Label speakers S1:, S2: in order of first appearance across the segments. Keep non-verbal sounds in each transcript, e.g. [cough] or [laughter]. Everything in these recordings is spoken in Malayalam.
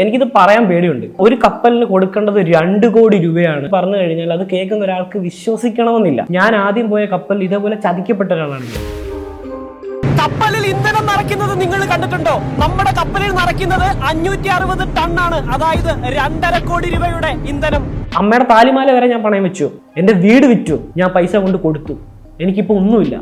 S1: എനിക്കിത് പറയാൻ പേടിയുണ്ട്. ഒരു കപ്പലിന് കൊടുക്കേണ്ടത് രണ്ട് കോടി രൂപയാണ്. പറഞ്ഞു കഴിഞ്ഞാൽ അത് കേൾക്കുന്ന ഒരാൾക്ക് വിശ്വസിക്കണമെന്നില്ല. ഞാൻ ആദ്യം പോയ കപ്പൽ ഇതേപോലെ ചതിക്കപ്പെട്ട ഒരാളാണ്.
S2: കപ്പലിൽ ഇന്ധനം നിറയ്ക്കുന്നത് നിങ്ങൾ കണ്ടിട്ടുണ്ടോ? നമ്മുടെ കപ്പലിൽ നിറയ്ക്കുന്നത് അഞ്ഞൂറ്റി അറുപത് ടണ്ണാണ്. അതായത് രണ്ടര കോടി രൂപയുടെ ഇന്ധനം.
S1: അമ്മയുടെ താലിമാല വരെ ഞാൻ പണയം വെച്ചു. എന്റെ വീട് വിറ്റു. ഞാൻ പൈസ കൊണ്ട് കൊടുത്തു. എനിക്കിപ്പോൾ ഒന്നുമില്ല.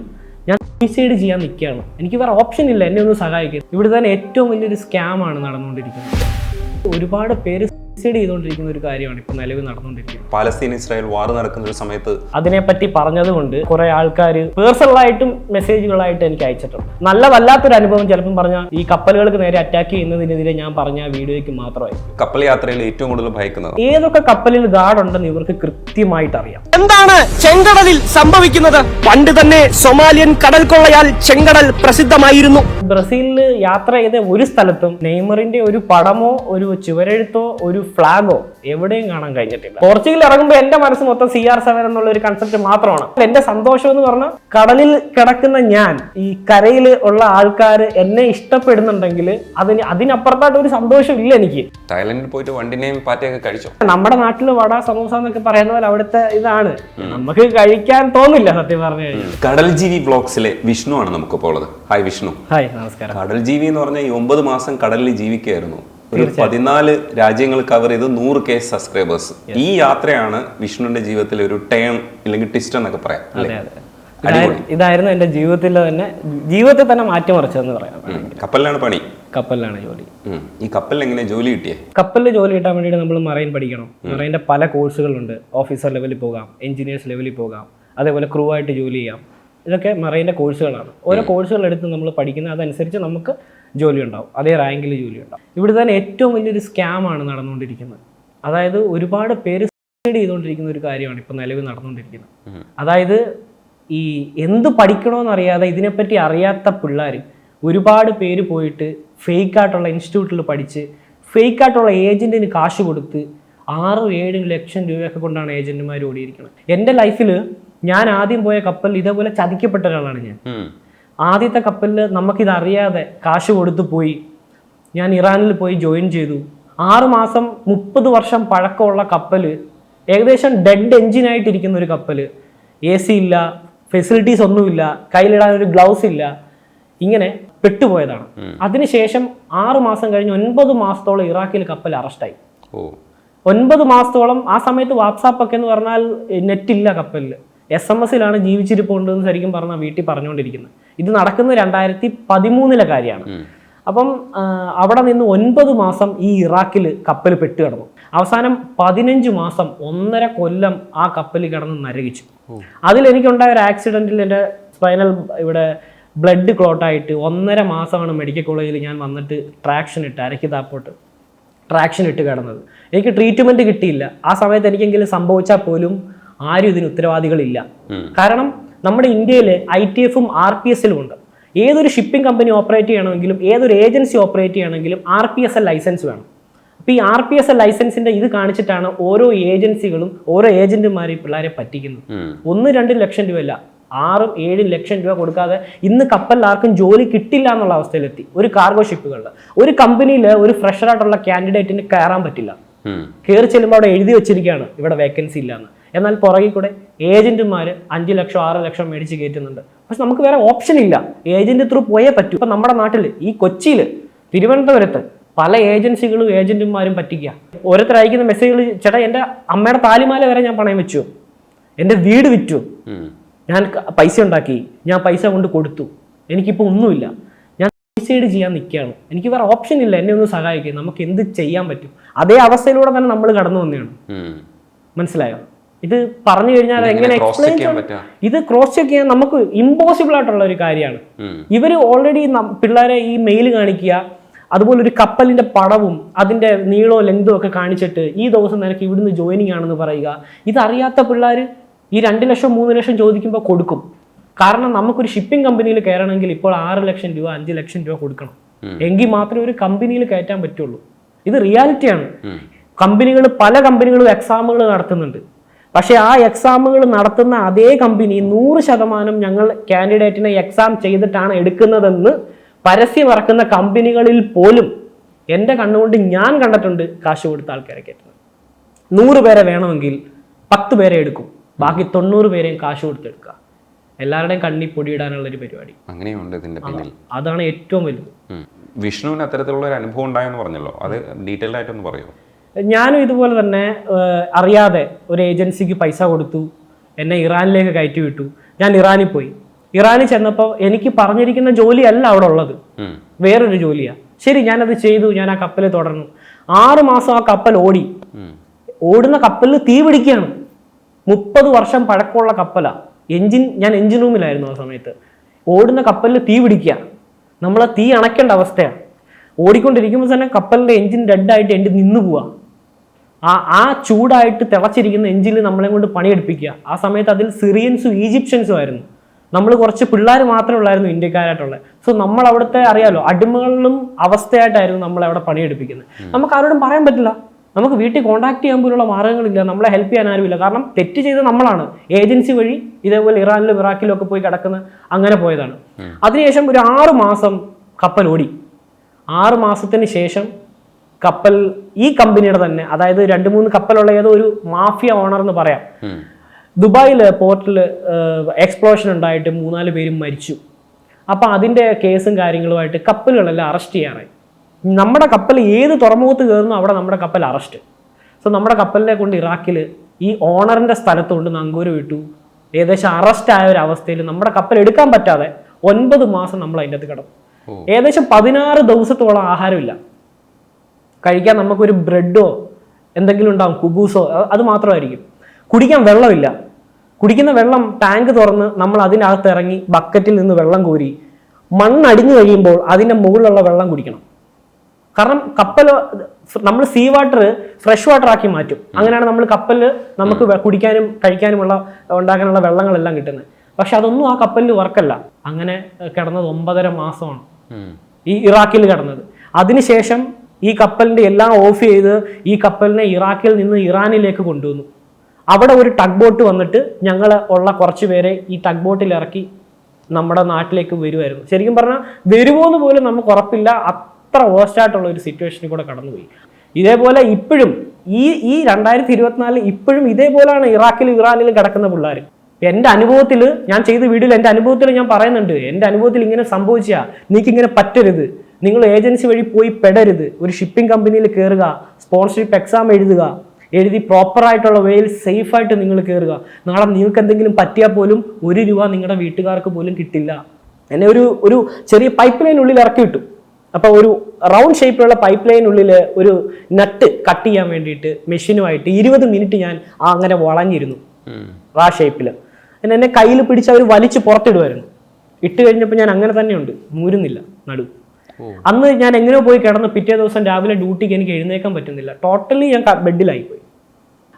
S1: ഞാൻ സൂയിസൈഡ് ചെയ്യാൻ നിൽക്കുകയാണ്. എനിക്ക് വേറെ ഓപ്ഷൻ ഇല്ല. എന്നെ ഒന്ന് സഹായിക്കും. ഇവിടെ തന്നെ ഏറ്റവും വലിയൊരു സ്കാമാണ് നടന്നുകൊണ്ടിരിക്കുന്നത്. ഒരുപാട് പേര് സൂയിസൈഡ് ചെയ്തുകൊണ്ടിരിക്കുന്ന ഒരു കാര്യമാണ് ഇപ്പോൾ നിലവിൽ നടന്നുകൊണ്ടിരിക്കുന്നത്.
S3: പാലസ്തീൻ ഇസ്രായേൽ വാർ നടക്കുന്ന ഒരു സമയത്ത്
S1: അതിനെപ്പറ്റി പറഞ്ഞതുകൊണ്ട് കുറെ ആൾക്കാർ പേഴ്സണലായിട്ടും മെസ്സേജുകളായിട്ട് എനിക്ക് അയച്ചിട്ടുണ്ട്. നല്ല വല്ലാത്തൊരു അനുഭവം ചിലപ്പം പറഞ്ഞ ഈ കപ്പലുകൾക്ക് നേരെ അറ്റാക്ക് ചെയ്യുന്നതിനെതിരെ ഞാൻ പറഞ്ഞ വീഡിയോയ്ക്ക് മാത്രമായി.
S3: കപ്പൽ യാത്രയിൽ ഏറ്റവും കൂടുതൽ ഭയക്കുന്നത്?
S1: ഏതൊക്കെ കപ്പലിൽ ഗാർഡ് ഉണ്ടെന്ന് ഇവർക്ക് കൃത്യമായിട്ട് അറിയാം.
S2: എന്താണ് ചെങ്കടലിൽ സംഭവിക്കുന്നത്? പണ്ട് തന്നെ സൊമാലിയൻ കടൽ കൊള്ളയാൽ ചെങ്കടൽ പ്രസിദ്ധമായിരുന്നു.
S1: ബ്രസീലിൽ യാത്ര ചെയ്ത ഒരു സ്ഥലത്തും നെയ്മറിന്റെ ഒരു പടമോ ഒരു ചുവരെഴുത്തോ ഒരു ഫ്ലാഗോ എവിടെയും കാണാൻ കഴിഞ്ഞിട്ടില്ല. പോർച്ചുഗൽ ഇറങ്ങുമ്പോൾ എന്റെ മനസ്സ് മൊത്തം സി ആർ സെവൻ എന്നുള്ള ഒരു കൺസെപ്റ്റ് മാത്രമാണ്. എന്റെ സന്തോഷം എന്ന് പറഞ്ഞാൽ കടലിൽ കിടക്കുന്ന ഞാൻ ഈ കരയിൽ ഉള്ള ആൾക്കാർ എന്നെ ഇഷ്ടപ്പെടുന്നുണ്ടെങ്കിൽ അതിന് അതിനപ്പുറത്തായിട്ട് ഒരു സന്തോഷം ഇല്ല എനിക്ക്.
S3: തായ്ലൻഡിൽ പോയിട്ട് വണ്ടിനെയും പാറ്റയൊക്കെ കഴിച്ചോ?
S1: നമ്മുടെ നാട്ടിൽ വട സമൂസ എന്നൊക്കെ പറയുന്ന പോലെ അവിടുത്തെ ഇതാണ്. നമുക്ക് കഴിക്കാൻ തോന്നില്ല സത്യം പറഞ്ഞു കഴിഞ്ഞാൽ.
S3: കടൽ ജീവി ബ്ലോഗ്സിലെ വിഷ്ണു ആണ് നമുക്കിപ്പോൾ ഉള്ളത്. ഹായ് വിഷ്ണു.
S1: ഹായ് നമസ്കാരം.
S3: കടൽ ജീവി എന്ന് പറഞ്ഞാൽ ഈ ഒമ്പത് മാസം കടലിൽ ജീവിക്കുകയായിരുന്നു. ഒരു പതിനാല് രാജ്യങ്ങൾ കവർ ചെയ്ത് നൂറ് കെ സബ്സ്ക്രൈബേഴ്സ് ഈ യാത്രയാണ് വിഷ്ണുവിന്റെ ജീവിതത്തിൽ ഒരു ടേൺ അല്ലെങ്കിൽ ട്വിസ്റ്റ് എന്നൊക്കെ പറയാം
S1: ഇതായിരുന്നു എന്റെ ജീവിതത്തിൽ തന്നെ ജീവിതത്തിൽ തന്നെ മാറ്റിമറിച്ചതെന്ന് പറയാം.
S3: കപ്പലിലാണ് പണി.
S1: കപ്പലിലാണ് ജോലി.
S3: ഈ കപ്പലിൽ എങ്ങനെ ജോലി കിട്ടിയേ?
S1: കപ്പലിൽ ജോലി കിട്ടാൻ വേണ്ടിയിട്ട് നമ്മൾ മറൈൻ പഠിക്കണം. മറൈന്റെ പല കോഴ്സുകളുണ്ട്. ഓഫീസർ ലെവലിൽ പോകാം എഞ്ചിനീയേഴ്സ് ലെവലിൽ പോകാം അതേപോലെ ക്രൂ ആയിട്ട് ജോലി ചെയ്യാം. ഇതൊക്കെ മറൈന്റെ കോഴ്സുകളാണ്. ഓരോ കോഴ്സുകൾ എടുത്ത് നമ്മൾ പഠിക്കുന്ന അതനുസരിച്ച് നമുക്ക് ജോലി ഉണ്ടാവും അതേ റാങ്കിൽ ജോലി ഉണ്ടാവും ഇവിടെ തന്നെ ഏറ്റവും വലിയൊരു സ്കാമാണ് നടന്നുകൊണ്ടിരിക്കുന്നത്. അതായത് ഒരുപാട് പേര് സൂസൈഡ് ചെയ്തുകൊണ്ടിരിക്കുന്ന ഒരു കാര്യമാണ് ഇപ്പോൾ നിലവിൽ നടന്നുകൊണ്ടിരിക്കുന്നത്. അതായത് ഈ എന്ത് പഠിക്കണമെന്നറിയാതെ ഇതിനെപ്പറ്റി അറിയാത്ത പിള്ളേർ ഒരുപാട് പേര് പോയിട്ട് ഫേക്ക് ആയിട്ടുള്ള ഇൻസ്റ്റിറ്റ്യൂട്ടിൽ പഠിച്ച് ഫേക്ക് ആയിട്ടുള്ള ഏജന്റിന് കാശ് കൊടുത്ത് ആറും ഏഴും ലക്ഷം രൂപയൊക്കെ കൊണ്ടാണ് ഏജന്റുമാർ ഓടിയിരിക്കുന്നത്. എന്റെ ലൈഫിൽ ഞാൻ ആദ്യം പോയ കപ്പൽ ഇതേപോലെ ചതിക്കപ്പെട്ട ഒരാളാണ് ഞാൻ. ആദ്യത്തെ കപ്പലിൽ നമുക്കിതറിയാതെ കാശ് കൊടുത്തു പോയി. ഞാൻ ഇറാനിൽ പോയി ജോയിൻ ചെയ്തു. ആറ് മാസം മുപ്പത് വർഷം പഴക്കമുള്ള കപ്പൽ ഏകദേശം ഡെഡ് എൻജിനായിട്ടിരിക്കുന്ന ഒരു കപ്പൽ എ സി ഇല്ല ഫെസിലിറ്റീസ് ഒന്നുമില്ല കയ്യിലിടാൻ ഒരു ഗ്ലൗസ് ഇല്ല. ഇങ്ങനെ പെട്ടുപോയതാണ്. അതിനുശേഷം ആറ് മാസം കഴിഞ്ഞ് ഒൻപത് മാസത്തോളം ഇറാഖിൽ കപ്പൽ അറസ്റ്റായി. ഒൻപത് മാസത്തോളം ആ സമയത്ത് വാട്സാപ്പ് ഒക്കെ എന്ന് പറഞ്ഞാൽ നെറ്റില്ല കപ്പലിൽ എസ് എം എസിലാണ് ജീവിച്ചിരിപ്പുണ്ടെന്ന് ശരിക്കും പറഞ്ഞാൽ വീട്ടിൽ പറഞ്ഞുകൊണ്ടിരിക്കുന്നത്. ഇത് നടക്കുന്ന രണ്ടായിരത്തി പതിമൂന്നിലെ കാര്യമാണ് അപ്പം അവിടെ നിന്ന് ഒൻപത് മാസം ഈ ഇറാഖിൽ കപ്പൽ പെട്ട് കിടന്നു. അവസാനം പതിനഞ്ച് മാസം ഒന്നര കൊല്ലം ആ കപ്പൽ കിടന്ന് നരകിച്ചു. അതിൽ എനിക്കുണ്ടായ ഒരു ആക്സിഡന്റിൽ എന്റെ സ്പൈനൽ ഇവിടെ ബ്ലഡ് ക്ലോട്ടായിട്ട് ഒന്നര മാസമാണ് മെഡിക്കൽ കോളേജിൽ ഞാൻ വന്നിട്ട് ട്രാക്ഷൻ ഇട്ട് അരക്കി താപ്പോട്ട് ട്രാക്ഷൻ ഇട്ട് കിടന്നത്. എനിക്ക് ട്രീറ്റ്മെന്റ് കിട്ടിയില്ല. ആ സമയത്ത് എനിക്കെങ്കിലും സംഭവിച്ചാൽ പോലും ആരും ഇതിന് ഉത്തരവാദികളില്ല. കാരണം നമ്മുടെ ഇന്ത്യയിൽ ഐ ടി എഫും ആർ പി എസിലും ഉണ്ട്. ഏതൊരു ഷിപ്പിംഗ് കമ്പനി ഓപ്പറേറ്റ് ചെയ്യണമെങ്കിലും ഏതൊരു ഏജൻസി ഓപ്പറേറ്റ് ചെയ്യണമെങ്കിലും R P S L licence വേണം. അപ്പോൾ ഈ ആർ പി എസ് എൽ ലൈസൻസിന്റെ ഇത് കാണിച്ചിട്ടാണ് ഓരോ ഏജൻസികളും ഓരോ ഏജന്റുമാർ ഈ പിള്ളേരെ പറ്റിക്കുന്നത്. ഒന്ന് രണ്ട് ലക്ഷം രൂപയല്ല ആറും ഏഴും ലക്ഷം രൂപ കൊടുക്കാതെ ഇന്ന് കപ്പലിൽ ആർക്കും ജോലി കിട്ടില്ല എന്നുള്ള അവസ്ഥയിലെത്തി. ഒരു കാർഗോ ഷിപ്പുകളിൽ ഒരു കമ്പനിയിൽ ഒരു ഫ്രഷറായിട്ടുള്ള കാൻഡിഡേറ്റിന് കയറാൻ പറ്റില്ല. കയറി ചെല്ലുമ്പോൾ അവിടെ എഴുതി വെച്ചിരിക്കുകയാണ് ഇവിടെ വേക്കൻസി ഇല്ലാന്ന്. എന്നാൽ പുറകിൽ കൂടെ ഏജന്റുമാർ അഞ്ച് ലക്ഷം ആറ് ലക്ഷം മേടിച്ച് കയറ്റുന്നുണ്ട്. പക്ഷെ നമുക്ക് വേറെ ഓപ്ഷൻ ഇല്ല. ഏജന്റ് ത്രൂ പോയേ പറ്റൂ. ഇപ്പം നമ്മുടെ നാട്ടിൽ ഈ കൊച്ചിയിൽ തിരുവനന്തപുരത്ത് പല ഏജൻസികളും ഏജന്റുമാരും പറ്റിക്കുക ഓരോരുത്തർ അയക്കുന്ന മെസ്സേജുകൾ ചേട്ടാ എന്റെ അമ്മയുടെ താലിമാല വരെ ഞാൻ പണയം വെച്ചു. എന്റെ വീട് വിറ്റു. ഞാൻ പൈസ ഉണ്ടാക്കി. ഞാൻ പൈസ കൊണ്ട് കൊടുത്തു. എനിക്കിപ്പോൾ ഒന്നുമില്ല. ഞാൻ സൂയിസൈഡ് ചെയ്യാൻ നിൽക്കുകയാണ് എനിക്ക് വേറെ ഓപ്ഷൻ ഇല്ല. എന്നെ ഒന്ന് സഹായിക്കുക നമുക്ക് എന്ത് ചെയ്യാൻ പറ്റും? അതേ അവസ്ഥയിലൂടെ തന്നെ നമ്മൾ കടന്നു വന്നതാണ്. മനസ്സിലായോ? ഇത് പറഞ്ഞു കഴിഞ്ഞാൽ എങ്ങനെ എക്സ്പ്ലെയിൻ
S3: ചെയ്യാൻ?
S1: ഇത് ക്രോസ് ചെക്ക് ചെയ്യാൻ നമുക്ക് ഇമ്പോസിബിൾ ആയിട്ടുള്ള ഒരു കാര്യമാണ്.
S3: ഇവർ
S1: ഇവർ ഓൾറെഡി പിള്ളേരെ ഈ മെയിൽ കാണിക്കുക അതുപോലെ ഒരു കപ്പലിന്റെ പടവും അതിന്റെ നീളോ ലെങ്തോ ഒക്കെ കാണിച്ചിട്ട് ഈ ദിവസം നിനക്ക് ഇവിടുന്ന് ജോയിനിങ് ആണെന്ന് പറയുക. ഇതറിയാത്ത പിള്ളേർ ഈ രണ്ട് ലക്ഷം മൂന്ന് ലക്ഷം ചോദിക്കുമ്പോൾ കൊടുക്കും. കാരണം നമുക്കൊരു ഷിപ്പിംഗ് കമ്പനിയിൽ കയറണമെങ്കിൽ ഇപ്പോൾ ആറ് ലക്ഷം രൂപ അഞ്ച് ലക്ഷം രൂപ കൊടുക്കണം. എങ്കിൽ മാത്രമേ ഒരു കമ്പനിയിൽ കയറ്റാൻ പറ്റുള്ളൂ. ഇത് റിയാലിറ്റിയാണ് കമ്പനികൾ പല കമ്പനികളും എക്സാമുകൾ നടത്തുന്നുണ്ട്. പക്ഷേ ആ എക്സാമുകൾ നടത്തുന്ന അതേ കമ്പനി നൂറ് ശതമാനം ഞങ്ങൾ കാൻഡിഡേറ്റിനെ എക്സാം ചെയ്തിട്ടാണ് എടുക്കുന്നതെന്ന് പരസ്യം ഇറക്കുന്ന കമ്പനികളിൽ പോലും എന്റെ കണ്ണുകൊണ്ട് ഞാൻ കണ്ടിട്ടുണ്ട് കാശ് കൊടുത്ത ആൾക്കാരെ കയറ്റുന്നത് നൂറ് പേരെ വേണമെങ്കിൽ പത്ത് പേരെ എടുക്കും. ബാക്കി തൊണ്ണൂറ് പേരെയും കാശ് കൊടുത്തെടുക്കുക. എല്ലാവരുടെയും കണ്ണി പൊടിയിടാനുള്ള ഒരു പരിപാടി.
S3: അങ്ങനെയുണ്ട് ഇതിന്റെ പിന്നിൽ.
S1: അതാണ് ഏറ്റവും വലുത്.
S3: വിഷ്ണുവിന് അത്തരത്തിലുള്ള ഒരു അനുഭവം ഉണ്ടായെന്ന് പറഞ്ഞല്ലോ. അത് ഡീറ്റെയിൽഡ് ആയിട്ടൊന്ന് പറയുമോ
S1: ഞാനും ഇതുപോലെ തന്നെ അറിയാതെ ഒരു ഏജൻസിക്ക് പൈസ കൊടുത്തു എന്നെ ഇറാനിലേക്ക് കയറ്റി വിട്ടു. ഞാൻ ഇറാനിൽ പോയി. ഇറാനിൽ ചെന്നപ്പോൾ എനിക്ക് പറഞ്ഞിരിക്കുന്ന ജോലിയല്ല അവിടെ ഉള്ളത്. വേറൊരു ജോലിയാണ് ശരി ഞാനത് ചെയ്തു ഞാൻ ആ കപ്പലിൽ തുടർന്നു. ആറ് മാസം ആ കപ്പൽ ഓടി. ഓടുന്ന കപ്പലിൽ തീ പിടിക്കുകയാണ്. മുപ്പത് വർഷം പഴക്കമുള്ള കപ്പലാണ് എഞ്ചിൻ ഞാൻ എഞ്ചിൻ റൂമിലായിരുന്നു ആ സമയത്ത്. ഓടുന്ന കപ്പലിൽ തീ പിടിക്കുക. നമ്മളെ തീ അണയ്ക്കേണ്ട അവസ്ഥയാണ് ഓടിക്കൊണ്ടിരിക്കുമ്പോൾ തന്നെ കപ്പലിന്റെ എഞ്ചിൻ ഡെഡായിട്ട് എന്റെ നിന്ന് പോവുക ആ ആ ചൂടായിട്ട് തിളച്ചിരിക്കുന്ന എഞ്ചിൽ നമ്മളെ കൊണ്ട് പണിയെടുപ്പിക്കുക. ആ സമയത്ത് അതിൽ സിറിയൻസും ഈജിപ്ഷ്യൻസും ആയിരുന്നു. നമ്മൾ കുറച്ച് പിള്ളേർ മാത്രമേ ഉള്ളായിരുന്നു ഇന്ത്യക്കാരായിട്ടുള്ളത്. സോ നമ്മൾ അവിടുത്തെ അറിയാലോ അടിമകളിലും അവസ്ഥയായിട്ടായിരുന്നു നമ്മൾ അവിടെ പണിയെടുപ്പിക്കുന്നത്. നമുക്ക് ആരോടും പറയാൻ പറ്റില്ല. നമുക്ക് വീട്ടിൽ കോൺടാക്ട് ചെയ്യാൻ പോലുള്ള മാർഗങ്ങളില്ല നമ്മളെ ഹെൽപ്പ് ചെയ്യാൻ ആരുമില്ല. കാരണം തെറ്റ് ചെയ്ത് നമ്മളാണ്. ഏജൻസി വഴി ഇതേപോലെ ഇറാനിലും ഇറാഖിലും ഒക്കെ പോയി കിടക്കുന്ന അങ്ങനെ പോയതാണ്. അതിനുശേഷം ഒരു ആറ് മാസം കപ്പൽ ഓടി. ആറ് മാസത്തിന് ശേഷം കപ്പൽ ഈ കമ്പനിയുടെ തന്നെ അതായത് രണ്ട് മൂന്ന് കപ്പലുള്ള ഏതോ ഒരു മാഫിയ ഓണർ എന്ന് പറയാം. ദുബായിൽ പോർട്ടിൽ എക്സ്പ്ലോഷൻ ഉണ്ടായിട്ട് മൂന്നാൽ പേരും മരിച്ചു. അപ്പോൾ അതിന്റെ കേസും കാര്യങ്ങളുമായിട്ട് കപ്പലുകളെല്ലാം അറസ്റ്റ് ചെയ്യാറായി. നമ്മുടെ കപ്പൽ ഏത് തുറമുഖത്ത് കയറുന്നു അവിടെ നമ്മുടെ കപ്പൽ അറസ്റ്റ് സോ നമ്മുടെ കപ്പലിനെ കൊണ്ട് ഇറാഖിൽ ഈ ഓണറിന്റെ സ്ഥലത്തുകൊണ്ട് നങ്കൂര് വിട്ടു ഏകദേശം അറസ്റ്റ് ആയ ഒരു അവസ്ഥയിൽ നമ്മുടെ കപ്പൽ എടുക്കാൻ പറ്റാതെ ഒൻപത് മാസം നമ്മൾ അതിന്റെ അകത്ത് കിടന്നു. ഏകദേശം പതിനാറ് ദിവസത്തോളം ആഹാരമില്ല. കഴിക്കാൻ നമുക്കൊരു ബ്രെഡോ എന്തെങ്കിലും ഉണ്ടാകും കുബൂസോ അത് മാത്രമായിരിക്കും. കുടിക്കാൻ വെള്ളമില്ല. കുടിക്കുന്ന വെള്ളം ടാങ്ക് തുറന്ന് നമ്മൾ അതിനകത്ത് ഇറങ്ങി ബക്കറ്റിൽ നിന്ന് വെള്ളം കോരി മണ്ണടിഞ്ഞു കഴിയുമ്പോൾ അതിന്റെ മുകളിലുള്ള വെള്ളം കുടിക്കണം. കാരണം കപ്പൽ നമ്മൾ സീ വാട്ടർ ഫ്രഷ് വാട്ടർ ആക്കി മാറ്റും. അങ്ങനെയാണ് നമ്മൾ കപ്പലിൽ നമുക്ക് കുടിക്കാനും കഴിക്കാനുമുള്ള ഉണ്ടാക്കാനുള്ള വെള്ളങ്ങളെല്ലാം കിട്ടുന്നത്. പക്ഷെ അതൊന്നും ആ കപ്പലിൽ വർക്കല്ല അങ്ങനെ കിടന്നത് ഒമ്പതര മാസമാണ്. ഈ ഇറാഖിൽ കിടന്നത്. അതിനുശേഷം ഈ കപ്പലിന്റെ എല്ലാം ഓഫ് ചെയ്ത് ഈ കപ്പലിനെ ഇറാഖിൽ നിന്ന് ഇറാനിലേക്ക് കൊണ്ടുവന്നു. അവിടെ ഒരു ടഗ് ബോട്ട് വന്നിട്ട് ഞങ്ങൾ ഉള്ള കുറച്ച് പേരെ ഈ ടഗ് ബോട്ടിൽ ഇറക്കി നമ്മുടെ നാട്ടിലേക്ക് വരുമായിരുന്നു ശരിക്കും പറഞ്ഞാൽ വരുമോ എന്ന് പോലും നമുക്ക് ഉറപ്പില്ല. അത്ര വേസ്റ്റായിട്ടുള്ള ഒരു സിറ്റുവേഷനിൽ കൂടെ കടന്നുപോയി. ഇതേപോലെ ഇപ്പോഴും ഈ ഈ രണ്ടായിരത്തി ഇരുപത്തിനാലിൽ ഇപ്പോഴും ഇതേപോലെയാണ് ഇറാഖിലും ഇറാനിലും കിടക്കുന്ന പിള്ളേർ എന്റെ അനുഭവത്തിൽ ഞാൻ ചെയ്ത വീഡിയോയിൽ എന്റെ അനുഭവത്തിൽ ഞാൻ പറയുന്നുണ്ട്. എന്റെ അനുഭവത്തിൽ ഇങ്ങനെ സംഭവിച്ചാൽ നീക്കിങ്ങനെ പറ്റരുത്. നിങ്ങൾ ഏജൻസി വഴി പോയി പെടരുത്. ഒരു ഷിപ്പിംഗ് കമ്പനിയിൽ കയറുക സ്പോൺസർഷിപ്പ് എക്സാം എഴുതുക എഴുതി പ്രോപ്പറായിട്ടുള്ള വേയിൽ സേഫായിട്ട് നിങ്ങൾ കയറുക നാളെ നിങ്ങൾക്ക് എന്തെങ്കിലും പറ്റിയാൽ പോലും ഒരു രൂപ നിങ്ങളുടെ വീട്ടുകാർക്ക് പോലും കിട്ടില്ല. എന്നെ ഒരു ഒരു ചെറിയ പൈപ്പ് ലൈനുള്ളിൽ ഇറക്കി വിട്ടു. അപ്പോൾ ഒരു റൗണ്ട് ഷേപ്പിലുള്ള പൈപ്പ് ലൈനുള്ളിൽ ഒരു നട്ട് കട്ട് ചെയ്യാൻ വേണ്ടിയിട്ട് മെഷീനുമായിട്ട് ഇരുപത് മിനിറ്റ് ഞാൻ ആ അങ്ങനെ വളഞ്ഞിരുന്നു. ആ ഷേപ്പിൽ എന്നെ എന്നെ കയ്യിൽ പിടിച്ച് അവർ വലിച്ച് പുറത്തിടുമായിരുന്നു ഇട്ട് കഴിഞ്ഞപ്പോൾ ഞാൻ അങ്ങനെ തന്നെയുണ്ട്. മൂരുന്നില്ല. നടു. അന്ന് ഞാൻ എങ്ങനെയോ പോയി കിടന്ന് പിറ്റേ ദിവസം രാവിലെ ഡ്യൂട്ടിക്ക് എനിക്ക് എഴുന്നേക്കാൻ പറ്റുന്നില്ല. ടോട്ടലി ഞാൻ ബെഡിലായി പോയി.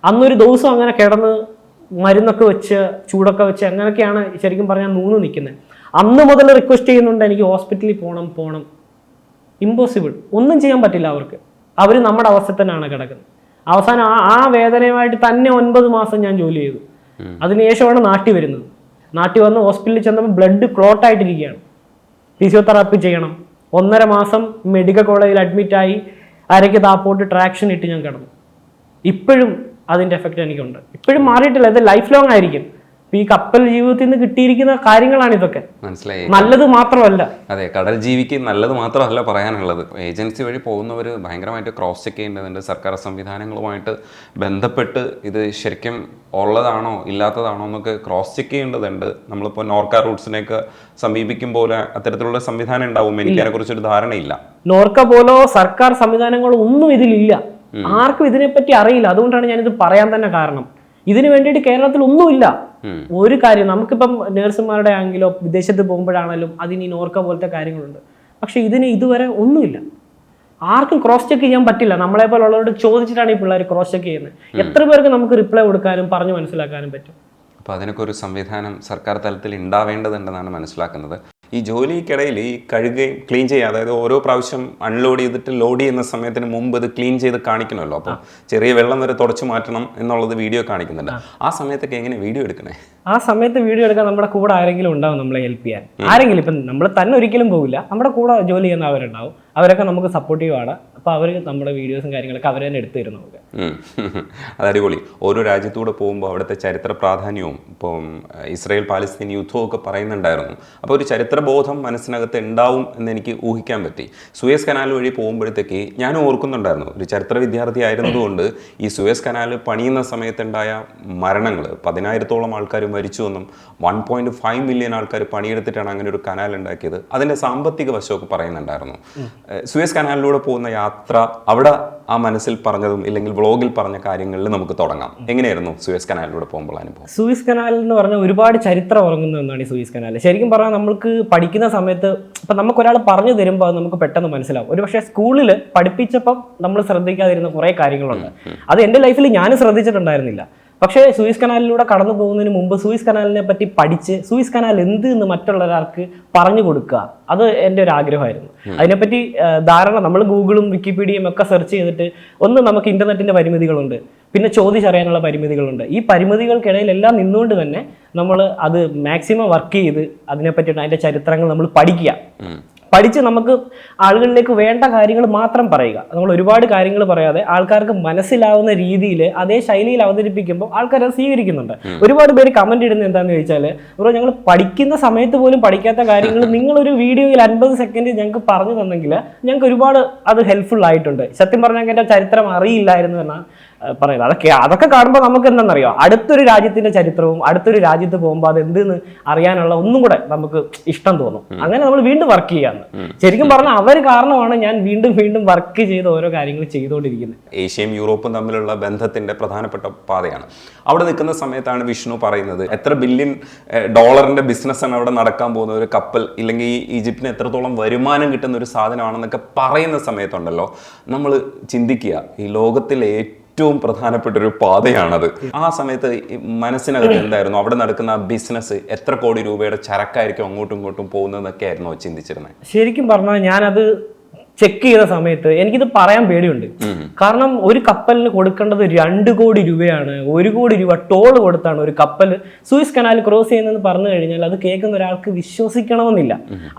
S1: അന്നൊരു ദിവസം അങ്ങനെ കിടന്ന് മരുന്നൊക്കെ വെച്ച് ചൂടൊക്കെ വെച്ച് അങ്ങനെയൊക്കെയാണ് ശരിക്കും പറഞ്ഞാൽ നൂന്ന് നിൽക്കുന്നത്. അന്ന് മുതൽ റിക്വസ്റ്റ് ചെയ്യുന്നുണ്ട് എനിക്ക് ഹോസ്പിറ്റലിൽ പോകണം പോകണം ഇമ്പോസിബിൾ ഒന്നും ചെയ്യാൻ പറ്റില്ല അവർക്ക്. അവർ നമ്മുടെ അവസ്ഥ തന്നെയാണ് കിടക്കുന്നത്. അവസാനം ആ ആ വേദനയുമായിട്ട് തന്നെ ഒൻപത് മാസം ഞാൻ ജോലി ചെയ്തു. അതിനുശേഷമാണ് നാട്ടിൽ വരുന്നത്. നാട്ടിൽ വന്ന് ഹോസ്പിറ്റലിൽ ചെന്നപ്പോൾ ബ്ലഡ് ക്ലോട്ടായിട്ടിരിക്കുകയാണ് ഫിസിയോതെറാപ്പി ചെയ്യണം. ഒന്നര മാസം മെഡിക്കൽ കോളേജിൽ അഡ്മിറ്റായി അരയ്ക്ക് താപ്പോട്ട് ട്രാക്ഷൻ ഇട്ട് ഞാൻ കിടന്നു. ഇപ്പോഴും അതിന്റെ എഫക്റ്റ് എനിക്കുണ്ട്. ഇപ്പോഴും മാറിയിട്ടില്ല. ഇത് ലൈഫ് ലോങ് ആയിരിക്കും. ഈ കപ്പൽ ജീവിതത്തിൽ നിന്ന് കിട്ടിയിരിക്കുന്ന കാര്യങ്ങളാണ് ഇതൊക്കെ.
S3: മനസ്സിലായി.
S1: നല്ലത് മാത്രമല്ല.
S3: അതെ കടൽ ജീവിക്ക് നല്ലത് മാത്രമല്ല പറയാനുള്ളത്. ഏജൻസി വഴി പോകുന്നവർ ഭയങ്കരമായിട്ട് ക്രോസ് ചെക്ക് ചെയ്യേണ്ടതുണ്ട്. സർക്കാർ സംവിധാനങ്ങളുമായിട്ട് ബന്ധപ്പെട്ട് ഇത് ശരിക്കും ഉള്ളതാണോ ഇല്ലാത്തതാണോ എന്നൊക്കെ ക്രോസ് ചെക്ക് ചെയ്യേണ്ടതുണ്ട്. നമ്മളിപ്പോൾ നോർക്ക റൂട്ട്സിനെയൊക്കെ സമീപിക്കുമ്പോൾ അത്തരത്തിലുള്ള സംവിധാനം ഉണ്ടാവും. എനിക്ക് അതിനെക്കുറിച്ചൊരു ധാരണയില്ല.
S1: നോർക്ക പോലോ സർക്കാർ സംവിധാനങ്ങളോ ഒന്നും ഇതിലില്ല. ആർക്കും ഇതിനെപ്പറ്റി അറിയില്ല. അതുകൊണ്ടാണ് ഞാനിത് പറയാൻ തന്നെ കാരണം. ഇതിനു വേണ്ടിയിട്ട് കേരളത്തിൽ ഒന്നുമില്ല. ഒരു കാര്യം നമുക്കിപ്പം നേഴ്സുമാരുടെ ആണെങ്കിലോ വിദേശത്ത് പോകുമ്പോഴാണെങ്കിലും അതിന് ഈ നോർക്ക പോലത്തെ കാര്യങ്ങളുണ്ട്. പക്ഷെ ഇതിന് ഇതുവരെ ഒന്നുമില്ല. ആർക്കും ക്രോസ് ചെക്ക് ചെയ്യാൻ പറ്റില്ല. നമ്മളെ പോലുള്ളവരോട് ചോദിച്ചിട്ടാണ് ഈ പിള്ളേർ ക്രോസ് ചെക്ക് ചെയ്യുന്നത്. എത്ര പേർക്ക് നമുക്ക് റിപ്ലൈ കൊടുക്കാനും പറഞ്ഞു മനസ്സിലാക്കാനും പറ്റും?
S3: അപ്പോൾ അതിനൊക്കെ ഒരു സംവിധാനം സർക്കാർ തലത്തിൽ ഉണ്ടാവേണ്ടതുണ്ടെന്നാണ് മനസ്സിലാക്കുന്നത്. ഈ ജോലിക്കിടയിൽ ഈ കഴുകുകയും ക്ലീൻ ചെയ്യുക അതായത് ഓരോ പ്രാവശ്യം അൺലോഡ് ചെയ്തിട്ട് ലോഡ് ചെയ്യുന്ന സമയത്തിന് മുമ്പ് ഇത് ക്ലീൻ ചെയ്ത് കാണിക്കണമല്ലോ. അപ്പോൾ ചെറിയ വെള്ളം വരെ തുടച്ചു മാറ്റണം എന്നുള്ളത് വീഡിയോ കാണിക്കുന്നുണ്ട്. ആ. സമയത്തൊക്കെ എങ്ങനെ വീഡിയോ എടുക്കണേ?
S1: ആ സമയത്ത് വീഡിയോ എടുക്കാൻ നമ്മുടെ കൂടെ ആരെങ്കിലും ഉണ്ടാവും നമ്മളെ ഹെൽപ്പ് ചെയ്യാൻ. ആരെങ്കിലും ഇപ്പം നമ്മൾ തന്നെ ഒരിക്കലും പോകില്ല നമ്മുടെ കൂടെ ജോലി ചെയ്യുന്ന അവരുണ്ടാവും. അവരൊക്കെ നമുക്ക് സപ്പോർട്ടീവ് ആണ്. അപ്പോൾ അവർ നമ്മുടെ വീഡിയോസും കാര്യങ്ങളൊക്കെ അവർ തന്നെ എടുത്തു തരും നമുക്ക്
S3: അത് അടിപൊളി. ഓരോ രാജ്യത്തൂടെ പോകുമ്പോൾ അവിടുത്തെ ചരിത്ര പ്രാധാന്യവും ഇപ്പം ഇസ്രായേൽ പാലസ്തീൻ യുദ്ധവും ഒക്കെ പറയുന്നുണ്ടായിരുന്നു. അപ്പോൾ ഒരു ചരിത്രബോധം മനസ്സിനകത്ത് ഉണ്ടാവും എന്ന് എനിക്ക് ഊഹിക്കാൻ പറ്റി. സുയസ് കനാൽ വഴി പോകുമ്പോഴത്തേക്ക് ഞാനും ഓർക്കുന്നുണ്ടായിരുന്നു. ഒരു ചരിത്ര വിദ്യാർത്ഥി ആയിരുന്നതുകൊണ്ട് ഈ സുയസ് കനാൽ പണിയുന്ന സമയത്തുണ്ടായ മരണങ്ങൾ പതിനായിരത്തോളം ആൾക്കാർ മരിച്ചുവെന്നും വൺ പോയിന്റ് ഫൈവ് മില്യൺ ആൾക്കാർ പണിയെടുത്തിട്ടാണ് അങ്ങനെ ഒരു കനാൽ ഉണ്ടാക്കിയത്. അതിന്റെ സാമ്പത്തിക വശമൊക്കെ പറയുന്നുണ്ടായിരുന്നു. സുയസ് കനാലിലൂടെ പോകുന്ന യാത്ര അവിടെ ആ മനസ്സിൽ പറഞ്ഞതും ഇല്ലെങ്കിൽ വ്ളോഗിൽ പറഞ്ഞ കാര്യങ്ങളിൽ നമുക്ക് തുടങ്ങാം. എങ്ങനെയായിരുന്നു സൂയസ് കനാലിലൂടെ പോകുമ്പോൾ അനുഭവം?
S1: സൂയസ് കനാൽ എന്ന് പറഞ്ഞാൽ ഒരുപാട് ചരിത്രം ഉറങ്ങുന്ന ഒന്നാണ് ഈ സൂയസ് കനാൽ ശരിക്കും പറഞ്ഞാൽ നമുക്ക് പഠിക്കുന്ന സമയത്ത് ഇപ്പം നമുക്ക് ഒരാൾ പറഞ്ഞു തരുമ്പോൾ അത് നമുക്ക് പെട്ടെന്ന് മനസ്സിലാവും. ഒരു പക്ഷേ സ്കൂളിൽ പഠിപ്പിച്ചപ്പം നമ്മൾ ശ്രദ്ധിക്കാതിരുന്ന കുറേ കാര്യങ്ങളുണ്ട്. അത് എന്റെ ലൈഫിൽ ഞാൻ ശ്രദ്ധിച്ചിട്ടുണ്ടായിരുന്നില്ല. പക്ഷേ സൂയിസ് കനാലിലൂടെ കടന്നു പോകുന്നതിന് മുമ്പ് സൂയിസ് കനാലിനെ പറ്റി പഠിച്ച് സൂയിസ് കനാൽ എന്ത് എന്ന് മറ്റുള്ളവരാൾക്ക് പറഞ്ഞു കൊടുക്കുക അത് എന്റെ ഒരു ആഗ്രഹമായിരുന്നു. അതിനെപ്പറ്റി ധാരണ നമ്മൾ ഗൂഗിളും വിക്കിപീഡിയയും ഒക്കെ സെർച്ച് ചെയ്തിട്ട് ഒന്ന് നമുക്ക് ഇന്റർനെറ്റിന്റെ പരിമിതികളുണ്ട് പിന്നെ ചോദിച്ചറിയാനുള്ള പരിമിതികളുണ്ട്. ഈ പരിമിതികൾക്കിടയിലെല്ലാം നിന്നുകൊണ്ട് തന്നെ നമ്മൾ അത് മാക്സിമം വർക്ക് ചെയ്ത് അതിനെപ്പറ്റിയിട്ട് അതിന്റെ ചരിത്രങ്ങൾ നമ്മൾ പഠിക്കുക. പഠിച്ച് നമുക്ക് ആളുകളിലേക്ക് വേണ്ട കാര്യങ്ങൾ മാത്രം പറയുക. നമ്മൾ ഒരുപാട് കാര്യങ്ങൾ പറയാതെ ആൾക്കാർക്ക് മനസ്സിലാവുന്ന രീതിയിൽ അതേ ശൈലിയിൽ അവതരിപ്പിക്കുമ്പോൾ ആൾക്കാർ അത് സ്വീകരിക്കുന്നുണ്ട് ഒരുപാട് പേര് കമന്റ് ഇടുന്നത് എന്താണെന്ന് ചോദിച്ചാൽ ബ്രോ ഞങ്ങൾ പഠിക്കുന്ന സമയത്ത് പോലും പഠിക്കാത്ത കാര്യങ്ങൾ [laughs] നിങ്ങളൊരു വീഡിയോയിൽ അൻപത് സെക്കൻഡ് ഞങ്ങൾക്ക് പറഞ്ഞു തന്നെങ്കിൽ ഞങ്ങൾക്ക് ഒരുപാട് അത് ഹെൽപ്ഫുൾ ആയിട്ടുണ്ട്. സത്യം പറഞ്ഞാൽ എന്റെ ചരിത്രം അറിയില്ലായിരുന്നു എന്നാണ് ഏഹ് പറയുന്നത്. അതൊക്കെ അതൊക്കെ കാണുമ്പോൾ നമുക്ക് എന്താണെന്നറിയോ അടുത്തൊരു രാജ്യത്തിന്റെ ചരിത്രവും അടുത്തൊരു രാജ്യത്ത് പോകുമ്പോൾ അത് എന്തെന്ന് അറിയാനുള്ള ഒന്നും കൂടെ നമുക്ക് ഇഷ്ടം തോന്നും. അങ്ങനെ നമ്മൾ വീണ്ടും വർക്ക് ചെയ്യാന്ന്. ശരിക്കും പറഞ്ഞാൽ അവർ കാരണമാണ് ഞാൻ വീണ്ടും വീണ്ടും വർക്ക് ചെയ്ത് ഓരോ കാര്യങ്ങൾ ചെയ്തുകൊണ്ടിരിക്കുന്നത്.
S3: ഏഷ്യയും യൂറോപ്പും തമ്മിലുള്ള ബന്ധത്തിന്റെ പ്രധാനപ്പെട്ട പാതയാണ്. അവിടെ നിൽക്കുന്ന സമയത്താണ് വിഷ്ണു പറയുന്നത് എത്ര ബില്യൺ ഡോളറിന്റെ ബിസിനസ് ആണ് അവിടെ നടക്കാൻ പോകുന്ന ഒരു കപ്പൽ ഇല്ലെങ്കിൽ ഈ ഈജിപ്തിന് എത്രത്തോളം വരുമാനം കിട്ടുന്ന ഒരു സാധനമാണെന്നൊക്കെ പറയുന്ന സമയത്തുണ്ടല്ലോ നമ്മൾ ചിന്തിക്കുക. ഈ ലോകത്തിലെ ഏറ്റവും പ്രധാനപ്പെട്ട ഒരു പാതയാണത്. ആ സമയത്ത് മനസ്സിനകത്ത് എന്തായിരുന്നു? അവിടെ നടക്കുന്ന ബിസിനസ് എത്ര കോടി രൂപയുടെ ചരക്കായിരിക്കും അങ്ങോട്ടും ഇങ്ങോട്ടും പോകുന്നതെന്നൊക്കെ ആയിരുന്നു ചിന്തിച്ചിരുന്നത്
S1: ശരിക്കും പറഞ്ഞാൽ ഞാനത് ചെക്ക് ചെയ്ത സമയത്ത് എനിക്കിത് പറയാൻ പേടിയുണ്ട്. കാരണം ഒരു കപ്പലിന് കൊടുക്കേണ്ടത് രണ്ട് കോടി രൂപയാണ്. ഒരു കോടി രൂപ ടോൾ കൊടുത്താണ് ഒരു കപ്പൽ. സൂയിസ് കനാൽ ക്രോസ് ചെയ്യുന്നതെന്ന് പറഞ്ഞു കഴിഞ്ഞാൽ അത് കേൾക്കുന്ന ഒരാൾക്ക് വിശ്വസിക്കണമെന്നില്ല.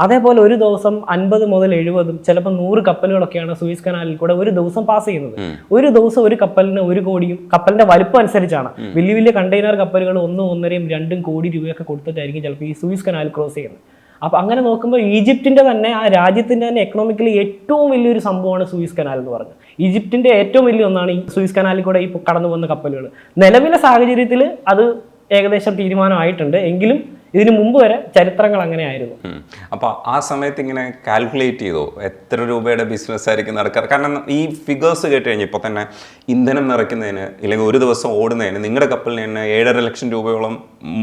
S1: അതേപോലെ ഒരു ദിവസം അൻപത് മുതൽ എഴുപതും ചിലപ്പോൾ നൂറ് കപ്പലുകളൊക്കെയാണ് സൂയിസ് കനാലിൽ കൂടെ ഒരു ദിവസം പാസ് ചെയ്യുന്നത്. ഒരു ദിവസം ഒരു കപ്പലിന് ഒരു കോടിയും കപ്പലിന്റെ വലുപ്പം അനുസരിച്ചാണ്. വലിയ വലിയ കണ്ടെയ്നർ കപ്പലുകൾ ഒന്നും ഒന്നരയും രണ്ടും കോടി രൂപയൊക്കെ കൊടുത്തിട്ടായിരിക്കും ചിലപ്പോൾ ഈ സൂയിസ് കനാൽ ക്രോസ് ചെയ്യുന്നത്. അപ്പൊ അങ്ങനെ നോക്കുമ്പോൾ ഈജിപ്തിന്റെ തന്നെ ആ രാജ്യത്തിന്റെ തന്നെ എക്കണോമിക്കലി ഏറ്റവും വലിയൊരു സംഭവമാണ് സൂയിസ് കനാൽ എന്ന് പറഞ്ഞത്. ഈജിപ്തിന്റെ ഏറ്റവും വലിയ ഒന്നാണ് ഈ സൂയിസ് കനാലിൽ കൂടെ ഈ കടന്നു പോകുന്ന കപ്പലുകൾ നിലവിലെ സാഹചര്യത്തിൽ അത് ഏകദേശം തീരുമാനമായിട്ടുണ്ട്. എങ്കിലും ഇതിനു മുമ്പ് വരെ ചരിത്രങ്ങൾ അങ്ങനെയായിരുന്നു
S3: അപ്പോൾ അപ്പൊ ആ സമയത്ത് ഇങ്ങനെ കാൽക്കുലേറ്റ് ചെയ്തോ? എത്ര രൂപയുടെ ബിസിനസ് ആയിരിക്കും നടക്കാറ്? കാരണം ഈ ഫിഗേഴ്സ് കേട്ട് കഴിഞ്ഞ ഇപ്പോൾ തന്നെ ഇന്ധനം നിറയ്ക്കുന്നതിന് ഇല്ലെങ്കിൽ ഒരു ദിവസം ഓടുന്നതിന് നിങ്ങളുടെ കപ്പലിന് തന്നെ ഏഴര ലക്ഷം രൂപയോളം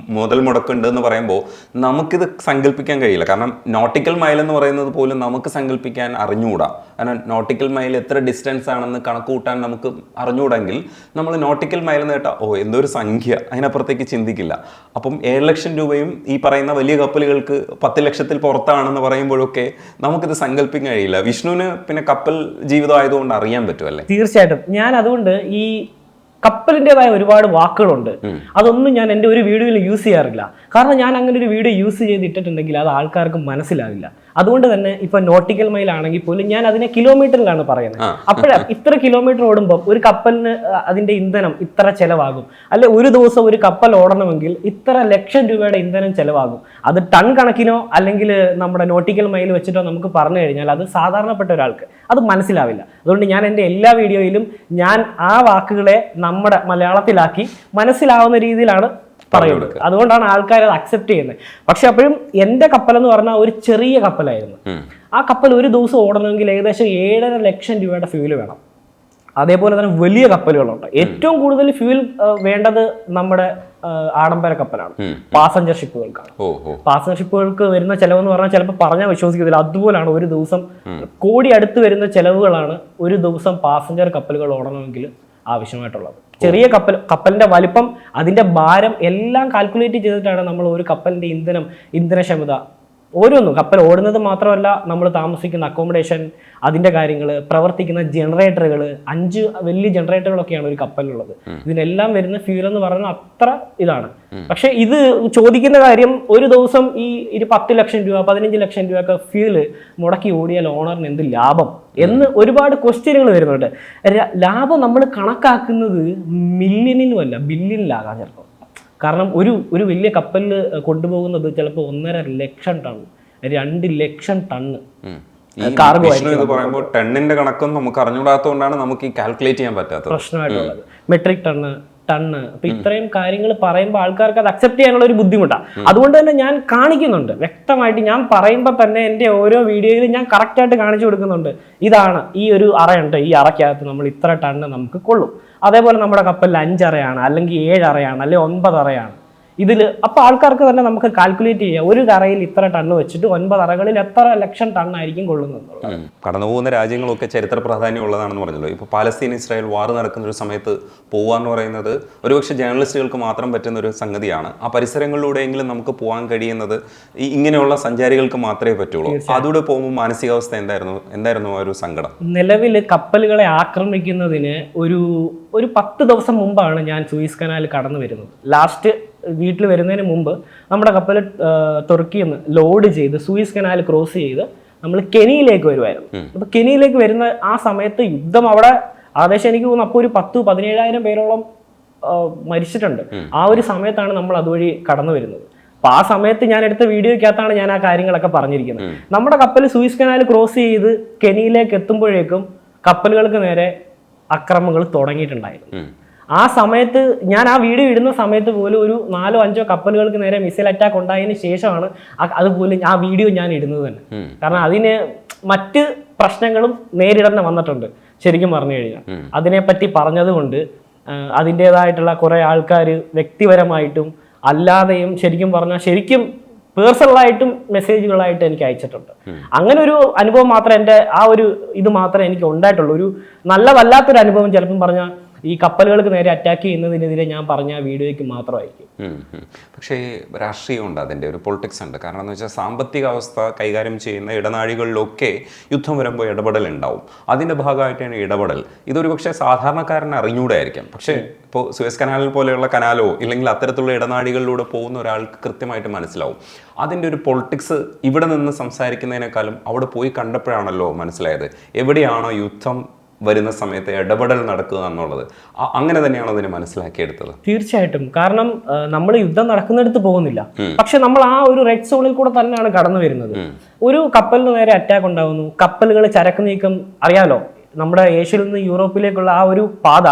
S3: മുതൽ മുടക്കുണ്ട് എന്ന് പറയുമ്പോൾ നമുക്കിത് സങ്കല്പിക്കാൻ കഴിയില്ല. കാരണം നോട്ടിക്കൽ മൈൽ എന്ന് പറയുന്നത് പോലും നമുക്ക് സങ്കല്പിക്കാൻ അറിഞ്ഞുകൂടാ. കാരണം നോട്ടിക്കൽ മൈൽ എത്ര ഡിസ്റ്റൻസ് ആണെന്ന് കണക്ക് കൂട്ടാൻ നമുക്ക് അറിഞ്ഞുകൂടെങ്കിൽ നമ്മൾ നോട്ടിക്കൽ മൈൽ എന്ന് കേട്ടാൽ ഓ എന്തൊരു സംഖ്യ. അതിനപ്പുറത്തേക്ക് ചിന്തിക്കില്ല. അപ്പം ഏഴ് ലക്ഷം രൂപയും ഈ പറയുന്ന വലിയ കപ്പലുകൾക്ക് പത്ത് ലക്ഷത്തിൽ പുറത്താണെന്ന് പറയുമ്പോഴൊക്കെ നമുക്കിത് സങ്കല്പിക്കാൻ കഴിയില്ല. വിഷ്ണുവിന് പിന്നെ കപ്പൽ ജീവിതം ആയതുകൊണ്ട് അറിയാൻ പറ്റുമല്ലേ
S1: തീർച്ചയായിട്ടും. ഞാൻ അതുകൊണ്ട് ഈ കപ്പലിന്റെതായ ഒരുപാട് വാക്കുകളുണ്ട്. അതൊന്നും ഞാൻ എന്റെ ഒരു വീഡിയോയിൽ യൂസ് ചെയ്യാറില്ല. കാരണം ഞാൻ അങ്ങനെ ഒരു വീഡിയോ യൂസ് ചെയ്തിട്ടുണ്ടെങ്കിൽ അത് ആൾക്കാർക്ക് മനസ്സിലാവില്ല. അതുകൊണ്ട് തന്നെ ഇപ്പൊ നോട്ടിക്കൽ മൈൽ ആണെങ്കിൽ പോലും ഞാൻ അതിനെ കിലോമീറ്ററിലാണ് പറയുന്നത്. അപ്പോഴാണ് ഇത്ര കിലോമീറ്റർ ഓടുമ്പോൾ ഒരു കപ്പലിന് അതിന്റെ ഇന്ധനം ഇത്ര ചെലവാകും. അല്ലെ ഒരു ദിവസം ഒരു കപ്പൽ ഓടണമെങ്കിൽ ഇത്ര ലക്ഷം രൂപയുടെ ഇന്ധനം ചെലവാകും. അത് ടൺ കണക്കിനോ അല്ലെങ്കിൽ നമ്മുടെ നോട്ടിക്കൽ മൈൽ വെച്ചിട്ടോ നമുക്ക് പറഞ്ഞു കഴിഞ്ഞാൽ അത് സാധാരണപ്പെട്ട ഒരാൾക്ക് അത് മനസ്സിലാവില്ല. അതുകൊണ്ട് ഞാൻ എന്റെ എല്ലാ വീഡിയോയിലും ഞാൻ ആ വാക്കുകളെ നമ്മുടെ മലയാളത്തിലാക്കി മനസ്സിലാവുന്ന രീതിയിലാണ് പറയുന്നത്. അതുകൊണ്ടാണ് ആൾക്കാർ അത് അക്സെപ്റ്റ് ചെയ്യുന്നത്. പക്ഷെ അപ്പോഴും എന്റെ കപ്പൽ എന്ന് പറഞ്ഞാൽ ഒരു ചെറിയ കപ്പലായിരുന്നു. ആ കപ്പൽ ഒരു ദിവസം ഓടണമെങ്കിൽ ഏകദേശം ഏഴര ലക്ഷം രൂപയുടെ ഫ്യൂൽ വേണം. അതേപോലെ തന്നെ വലിയ കപ്പലുകളുണ്ട്. ഏറ്റവും കൂടുതൽ ഫ്യൂൽ വേണ്ടത് നമ്മുടെ ആഡംബര കപ്പലാണ്. പാസഞ്ചർ ഷിപ്പുകൾക്കാണ് പാസഞ്ചർ ഷിപ്പുകൾക്ക് വരുന്ന ചെലവെന്ന് പറഞ്ഞാൽ ചിലപ്പോൾ പറഞ്ഞാൽ വിശ്വസിക്കത്തില്ല. അതുപോലാണ് ഒരു ദിവസം കോടി അടുത്ത് വരുന്ന ചെലവുകളാണ് ഒരു ദിവസം പാസഞ്ചർ കപ്പലുകൾ ഓടണമെങ്കിൽ ആവശ്യമായിട്ടുള്ളത്. ചെറിയ കപ്പൽ കപ്പലിന്റെ വലിപ്പം അതിന്റെ ഭാരം എല്ലാം കാൽക്കുലേറ്റ് ചെയ്തിട്ടാണ് നമ്മൾ ഒരു കപ്പലിന്റെ ഇന്ധനം ഇന്ധനക്ഷമത ഓരോന്നും. കപ്പൽ ഓടുന്നത് മാത്രമല്ല നമ്മൾ താമസിക്കുന്ന അക്കോമഡേഷൻ അതിന്റെ കാര്യങ്ങൾ പ്രവർത്തിക്കുന്ന ജനറേറ്ററുകൾ അഞ്ച് വലിയ ജനറേറ്ററുകളൊക്കെയാണ് ഒരു കപ്പലിലുള്ളത് ഇതിനെല്ലാം വരുന്ന ഫ്യൂൽ എന്ന് പറയുന്നത് അത്ര ഇതാണ്. പക്ഷെ ഇത് ചോദിക്കുന്ന കാര്യം ഒരു ദിവസം ഈ ഒരു പത്ത് ലക്ഷം രൂപ പതിനഞ്ച് ലക്ഷം രൂപ ഒക്കെ ഫ്യൂൽ മുടക്കി ഓടിയാൽ ഓണറിന് എന്ത് ലാഭം? എന്ന് ഒരുപാട് ക്വസ്റ്റ്യനുകൾ വരുന്നുണ്ട്. ലാഭം നമ്മൾ കണക്കാക്കുന്നത് മില്യണിലുമല്ല ബില്യണിലാകാം ചിലപ്പോൾ കാരണം ഒരു ഒരു വലിയ കപ്പലിൽ കൊണ്ടുപോകുന്നത് ചിലപ്പോൾ ഒന്നര ലക്ഷം ടൺ രണ്ട് ലക്ഷം ടണ്ണ്
S3: പറയുമ്പോൾ ടണ്ണിന്റെ കണക്കൊന്നും നമുക്ക് അറിഞ്ഞുകൂടാത്തതുകൊണ്ടാണ് നമുക്ക് ഈ കാൽക്കുലേറ്റ് ചെയ്യാൻ പറ്റാത്തത്.
S1: പ്രശ്നമായിട്ടുള്ളത്. മെട്രിക് ടണ്ണ് ടണ്ണ് അപ്പൊ ഇത്രയും കാര്യങ്ങൾ പറയുമ്പോൾ ആൾക്കാർക്ക് അത് അക്സെപ്റ്റ് ചെയ്യാനുള്ള ഒരു ബുദ്ധിമുട്ടാണ് അതുകൊണ്ട് തന്നെ ഞാൻ കാണിക്കുന്നുണ്ട്. വ്യക്തമായിട്ട് ഞാൻ പറയുമ്പോൾ തന്നെ എന്റെ ഓരോ വീഡിയോയിലും ഞാൻ കറക്റ്റ് ആയിട്ട് കാണിച്ചു കൊടുക്കുന്നുണ്ട്. ഇതാണ് ഈ ഒരു അറയുണ്ട് ഈ അറയ്ക്കകത്ത് നമ്മൾ ഇത്ര ടണ്ണ് നമുക്ക് കൊള്ളും. അതേപോലെ നമ്മുടെ കപ്പലിൽ അഞ്ചറയാണ് അല്ലെങ്കിൽ ഏഴ് അറയാണ് അല്ലെങ്കിൽ ഒൻപത് അറയാണ് ഇതിൽ അപ്പോൾ ആൾക്കാർക്ക് തന്നെ നമുക്ക് കാൽക്കുലേറ്റ് ചെയ്യാം. ഒരു കറയിൽ ഇത്ര ടണ്ണ് വെച്ചിട്ട് ഒൻപത് അറകളിൽ എത്ര ലക്ഷം ടണ്ണായിരിക്കും കൊള്ളുന്നത്.
S3: കടന്നു പോകുന്ന രാജ്യങ്ങളൊക്കെ ചരിത്ര പ്രാധാന്യം ഉള്ളതാണെന്ന് പറഞ്ഞല്ലോ. ഇപ്പോൾ പാലസ്തീൻ ഇസ്രായേൽ വാർ നടക്കുന്ന ഒരു സമയത്ത് പോവാന്ന് പറയുന്നത് ഒരുപക്ഷെ ജേർണലിസ്റ്റുകൾക്ക് മാത്രം പറ്റുന്ന ഒരു സംഗതിയാണ്. ആ പരിസരങ്ങളിലൂടെയെങ്കിലും നമുക്ക് പോകാൻ കഴിയുന്നത് ഈ ഇങ്ങനെയുള്ള സഞ്ചാരികൾക്ക് മാത്രമേ പറ്റുള്ളൂ. അതോടെ പോകുമ്പോൾ മാനസികാവസ്ഥ എന്തായിരുന്നു? എന്തായിരുന്നു ആ ഒരു സങ്കടം?
S1: നിലവിൽ കപ്പലുകളെ ആക്രമിക്കുന്നതിന് ഒരു ഒരു പത്ത് ദിവസം മുമ്പാണ് ഞാൻ സൂയിസ് കനാൽ കടന്നു വരുന്നത് ലാസ്റ്റ് വീട്ടിൽ വരുന്നതിന് മുമ്പ് നമ്മുടെ കപ്പൽ തുർക്കിയിൽ നിന്ന് ലോഡ് ചെയ്ത് സൂയിസ് കനാൽ ക്രോസ് ചെയ്ത് നമ്മൾ കെനിയിലേക്ക് വരുമായിരുന്നു അപ്പൊ കെനിയിലേക്ക് വരുന്ന ആ സമയത്ത് യുദ്ധം അവിടെ ആവേശം എനിക്ക് തോന്നുന്നു അപ്പോൾ ഒരു പത്ത് പതിനേഴായിരം പേരോളം മരിച്ചിട്ടുണ്ട്. ആ ഒരു സമയത്താണ് നമ്മൾ അതുവഴി കടന്നു വരുന്നത്. അപ്പൊ ആ സമയത്ത് ഞാൻ എടുത്ത വീഡിയോയ്ക്കകത്താണ് ഞാൻ ആ കാര്യങ്ങളൊക്കെ പറഞ്ഞിരിക്കുന്നത്. നമ്മുടെ കപ്പൽ സൂയിസ് കനാൽ ക്രോസ് ചെയ്ത് കെനിയിലേക്ക് എത്തുമ്പോഴേക്കും കപ്പലുകൾക്ക് നേരെ അക്രമങ്ങൾ തുടങ്ങിയിട്ടുണ്ടായിരുന്നു. ആ സമയത്ത് ഞാൻ ആ വീഡിയോ ഇടുന്ന സമയത്ത് പോലും ഒരു നാലോ അഞ്ചോ കപ്പലുകൾക്ക് നേരെ മിസൈൽ അറ്റാക്ക് ഉണ്ടായതിന് ശേഷമാണ് അതുപോലെ ആ വീഡിയോ ഞാൻ ഇടുന്നത് തന്നെ. കാരണം അതിന് മറ്റ് പ്രശ്നങ്ങളും നേരിടന്നെ വന്നിട്ടുണ്ട് ശരിക്കും പറഞ്ഞു കഴിഞ്ഞാൽ. അതിനെപ്പറ്റി പറഞ്ഞതുകൊണ്ട് അതിന്റെതായിട്ടുള്ള കുറേ ആൾക്കാർ വ്യക്തിപരമായിട്ടും അല്ലാതെയും ശരിക്കും പറഞ്ഞാൽ ശരിക്കും പേഴ്സണലായിട്ടും മെസ്സേജുകളായിട്ട് എനിക്ക് അയച്ചിട്ടുണ്ട്. അങ്ങനെ ഒരു അനുഭവം മാത്രമേ എന്റെ ആ ഒരു ഇത് മാത്രമേ എനിക്ക് ഉണ്ടായിട്ടുള്ളൂ ഒരു നല്ലതല്ലാത്തൊരു അനുഭവം ചിലപ്പം പറഞ്ഞാൽ ഈ കപ്പലുകൾക്ക് നേരെ അറ്റാക്ക് ചെയ്യുന്നതിനെതിരെ ഞാൻ പറഞ്ഞ വീഡിയോയ്ക്ക് മാത്രമായിരിക്കും.
S3: പക്ഷേ രാഷ്ട്രീയം പക്ഷേ രാഷ്ട്രീയമുണ്ട് അതിന്റെ ഒരു പൊളിറ്റിക്സ് ഉണ്ട്. കാരണം എന്ന് വെച്ചാൽ സാമ്പത്തിക അവസ്ഥ കൈകാര്യം ചെയ്യുന്ന ഇടനാഴികളിലൊക്കെ യുദ്ധം വരുമ്പോൾ ഇടപെടൽ ഉണ്ടാവും. അതിന്റെ ഭാഗമായിട്ടാണ് ഇടപെടൽ. ഇതൊരു പക്ഷേ സാധാരണക്കാരന് അറിഞ്ഞൂടായിരിക്കാം. പക്ഷേ ഇപ്പോൾ സുയസ് കനാലിൽ പോലെയുള്ള കനാലോ ഇല്ലെങ്കിൽ അത്തരത്തിലുള്ള ഇടനാഴികളിലൂടെ പോകുന്ന ഒരാൾക്ക് കൃത്യമായിട്ട് മനസ്സിലാവും. അതിന്റെ ഒരു പൊളിറ്റിക്സ് ഇവിടെ നിന്ന് സംസാരിക്കുന്നതിനേക്കാളും അവിടെ പോയി കണ്ടപ്പോഴാണല്ലോ മനസ്സിലായത്. എവിടെയാണോ യുദ്ധം വരുന്ന സമയത്ത് ഇടപെടൽ നടക്കുക എന്നുള്ളത്. അങ്ങനെ തന്നെയാണ് അതിനെ മനസ്സിലാക്കിയെടുത്തത്?
S1: തീർച്ചയായിട്ടും. കാരണം നമ്മൾ യുദ്ധം നടക്കുന്നിടത്ത് പോകുന്നില്ല. പക്ഷെ നമ്മൾ ആ ഒരു റെഡ് സോണിൽ കൂടെ തന്നെയാണ് കടന്നു വരുന്നത്. ഒരു കപ്പലിന് നേരെ അറ്റാക്ക് ഉണ്ടാകുന്നു കപ്പലുകൾ ചരക്ക് നീക്കം അറിയാലോ? നമ്മുടെ ഏഷ്യയിൽ നിന്ന് യൂറോപ്പിലേക്കുള്ള ആ ഒരു പാത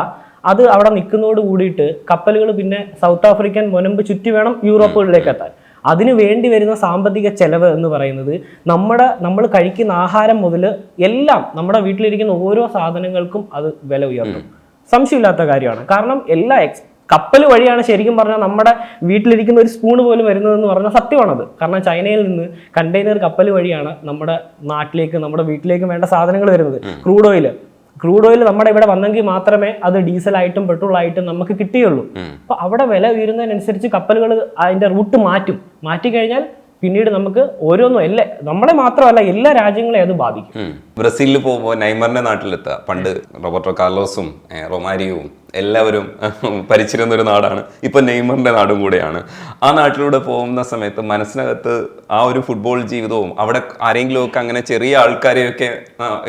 S1: അത് അവിടെ നിൽക്കുന്നതോട് കൂടിയിട്ട് കപ്പലുകൾ പിന്നെ സൗത്ത് ആഫ്രിക്കൻ മുനമ്പ് ചുറ്റി വേണം യൂറോപ്പുകളിലേക്ക് എത്താൻ. അതിന് വേണ്ടി വരുന്ന സാമ്പത്തിക ചെലവ് എന്ന് പറയുന്നത് നമ്മുടെ നമ്മൾ കഴിക്കുന്ന ആഹാരം മുതൽ എല്ലാം നമ്മുടെ വീട്ടിലിരിക്കുന്ന ഓരോ സാധനങ്ങൾക്കും അത് വില ഉയർത്തും. സംശയമില്ലാത്ത കാര്യമാണ്. കാരണം എല്ലാ എക്സ് കപ്പൽ വഴിയാണ് ശരിക്കും പറഞ്ഞാൽ നമ്മുടെ വീട്ടിലിരിക്കുന്ന ഒരു സ്പൂൺ പോലും വരുന്നതെന്ന് പറഞ്ഞാൽ സത്യമാണത്. കാരണം ചൈനയിൽ നിന്ന് കണ്ടെയ്നർ കപ്പൽ വഴിയാണ് നമ്മുടെ നാട്ടിലേക്ക് നമ്മുടെ വീട്ടിലേക്ക് വേണ്ട സാധനങ്ങൾ വരുന്നത്. ക്രൂഡ് ഓയിൽ ക്രൂഡ് ഓയിൽ നമ്മുടെ ഇവിടെ വന്നെങ്കിൽ മാത്രമേ അത് ഡീസലായിട്ടും പെട്രോളായിട്ടും നമുക്ക് കിട്ടിയുള്ളൂ. അപ്പൊ അവിടെ വില ഉയരുന്നതിനനുസരിച്ച് കപ്പലുകൾ അതിന്റെ റൂട്ട് മാറ്റും. മാറ്റി കഴിഞ്ഞാൽ പിന്നീട് നമുക്ക് ഓരോന്നും എല്ലാ നമ്മളെ മാത്രമല്ല എല്ലാ രാജ്യങ്ങളെയും അത് ബാധിക്കും.
S3: ബ്രസീലിൽ പോകുമ്പോൾ നൈമറിന്റെ നാട്ടിലെത്തുക പണ്ട് റോബർട്ടോ കാർലോസും റൊമാരിയവും എല്ലാവരും ഭരിച്ചിരുന്ന ഒരു നാടാണ്. ഇപ്പൊ നെയ്മറിന്റെ നാടും കൂടെയാണ്. ആ നാട്ടിലൂടെ പോകുന്ന സമയത്ത് മനസ്സിനകത്ത് ആ ഒരു ഫുട്ബോൾ ജീവിതവും അവിടെ ആരെങ്കിലും ഒക്കെ അങ്ങനെ ചെറിയ ആൾക്കാരെയൊക്കെ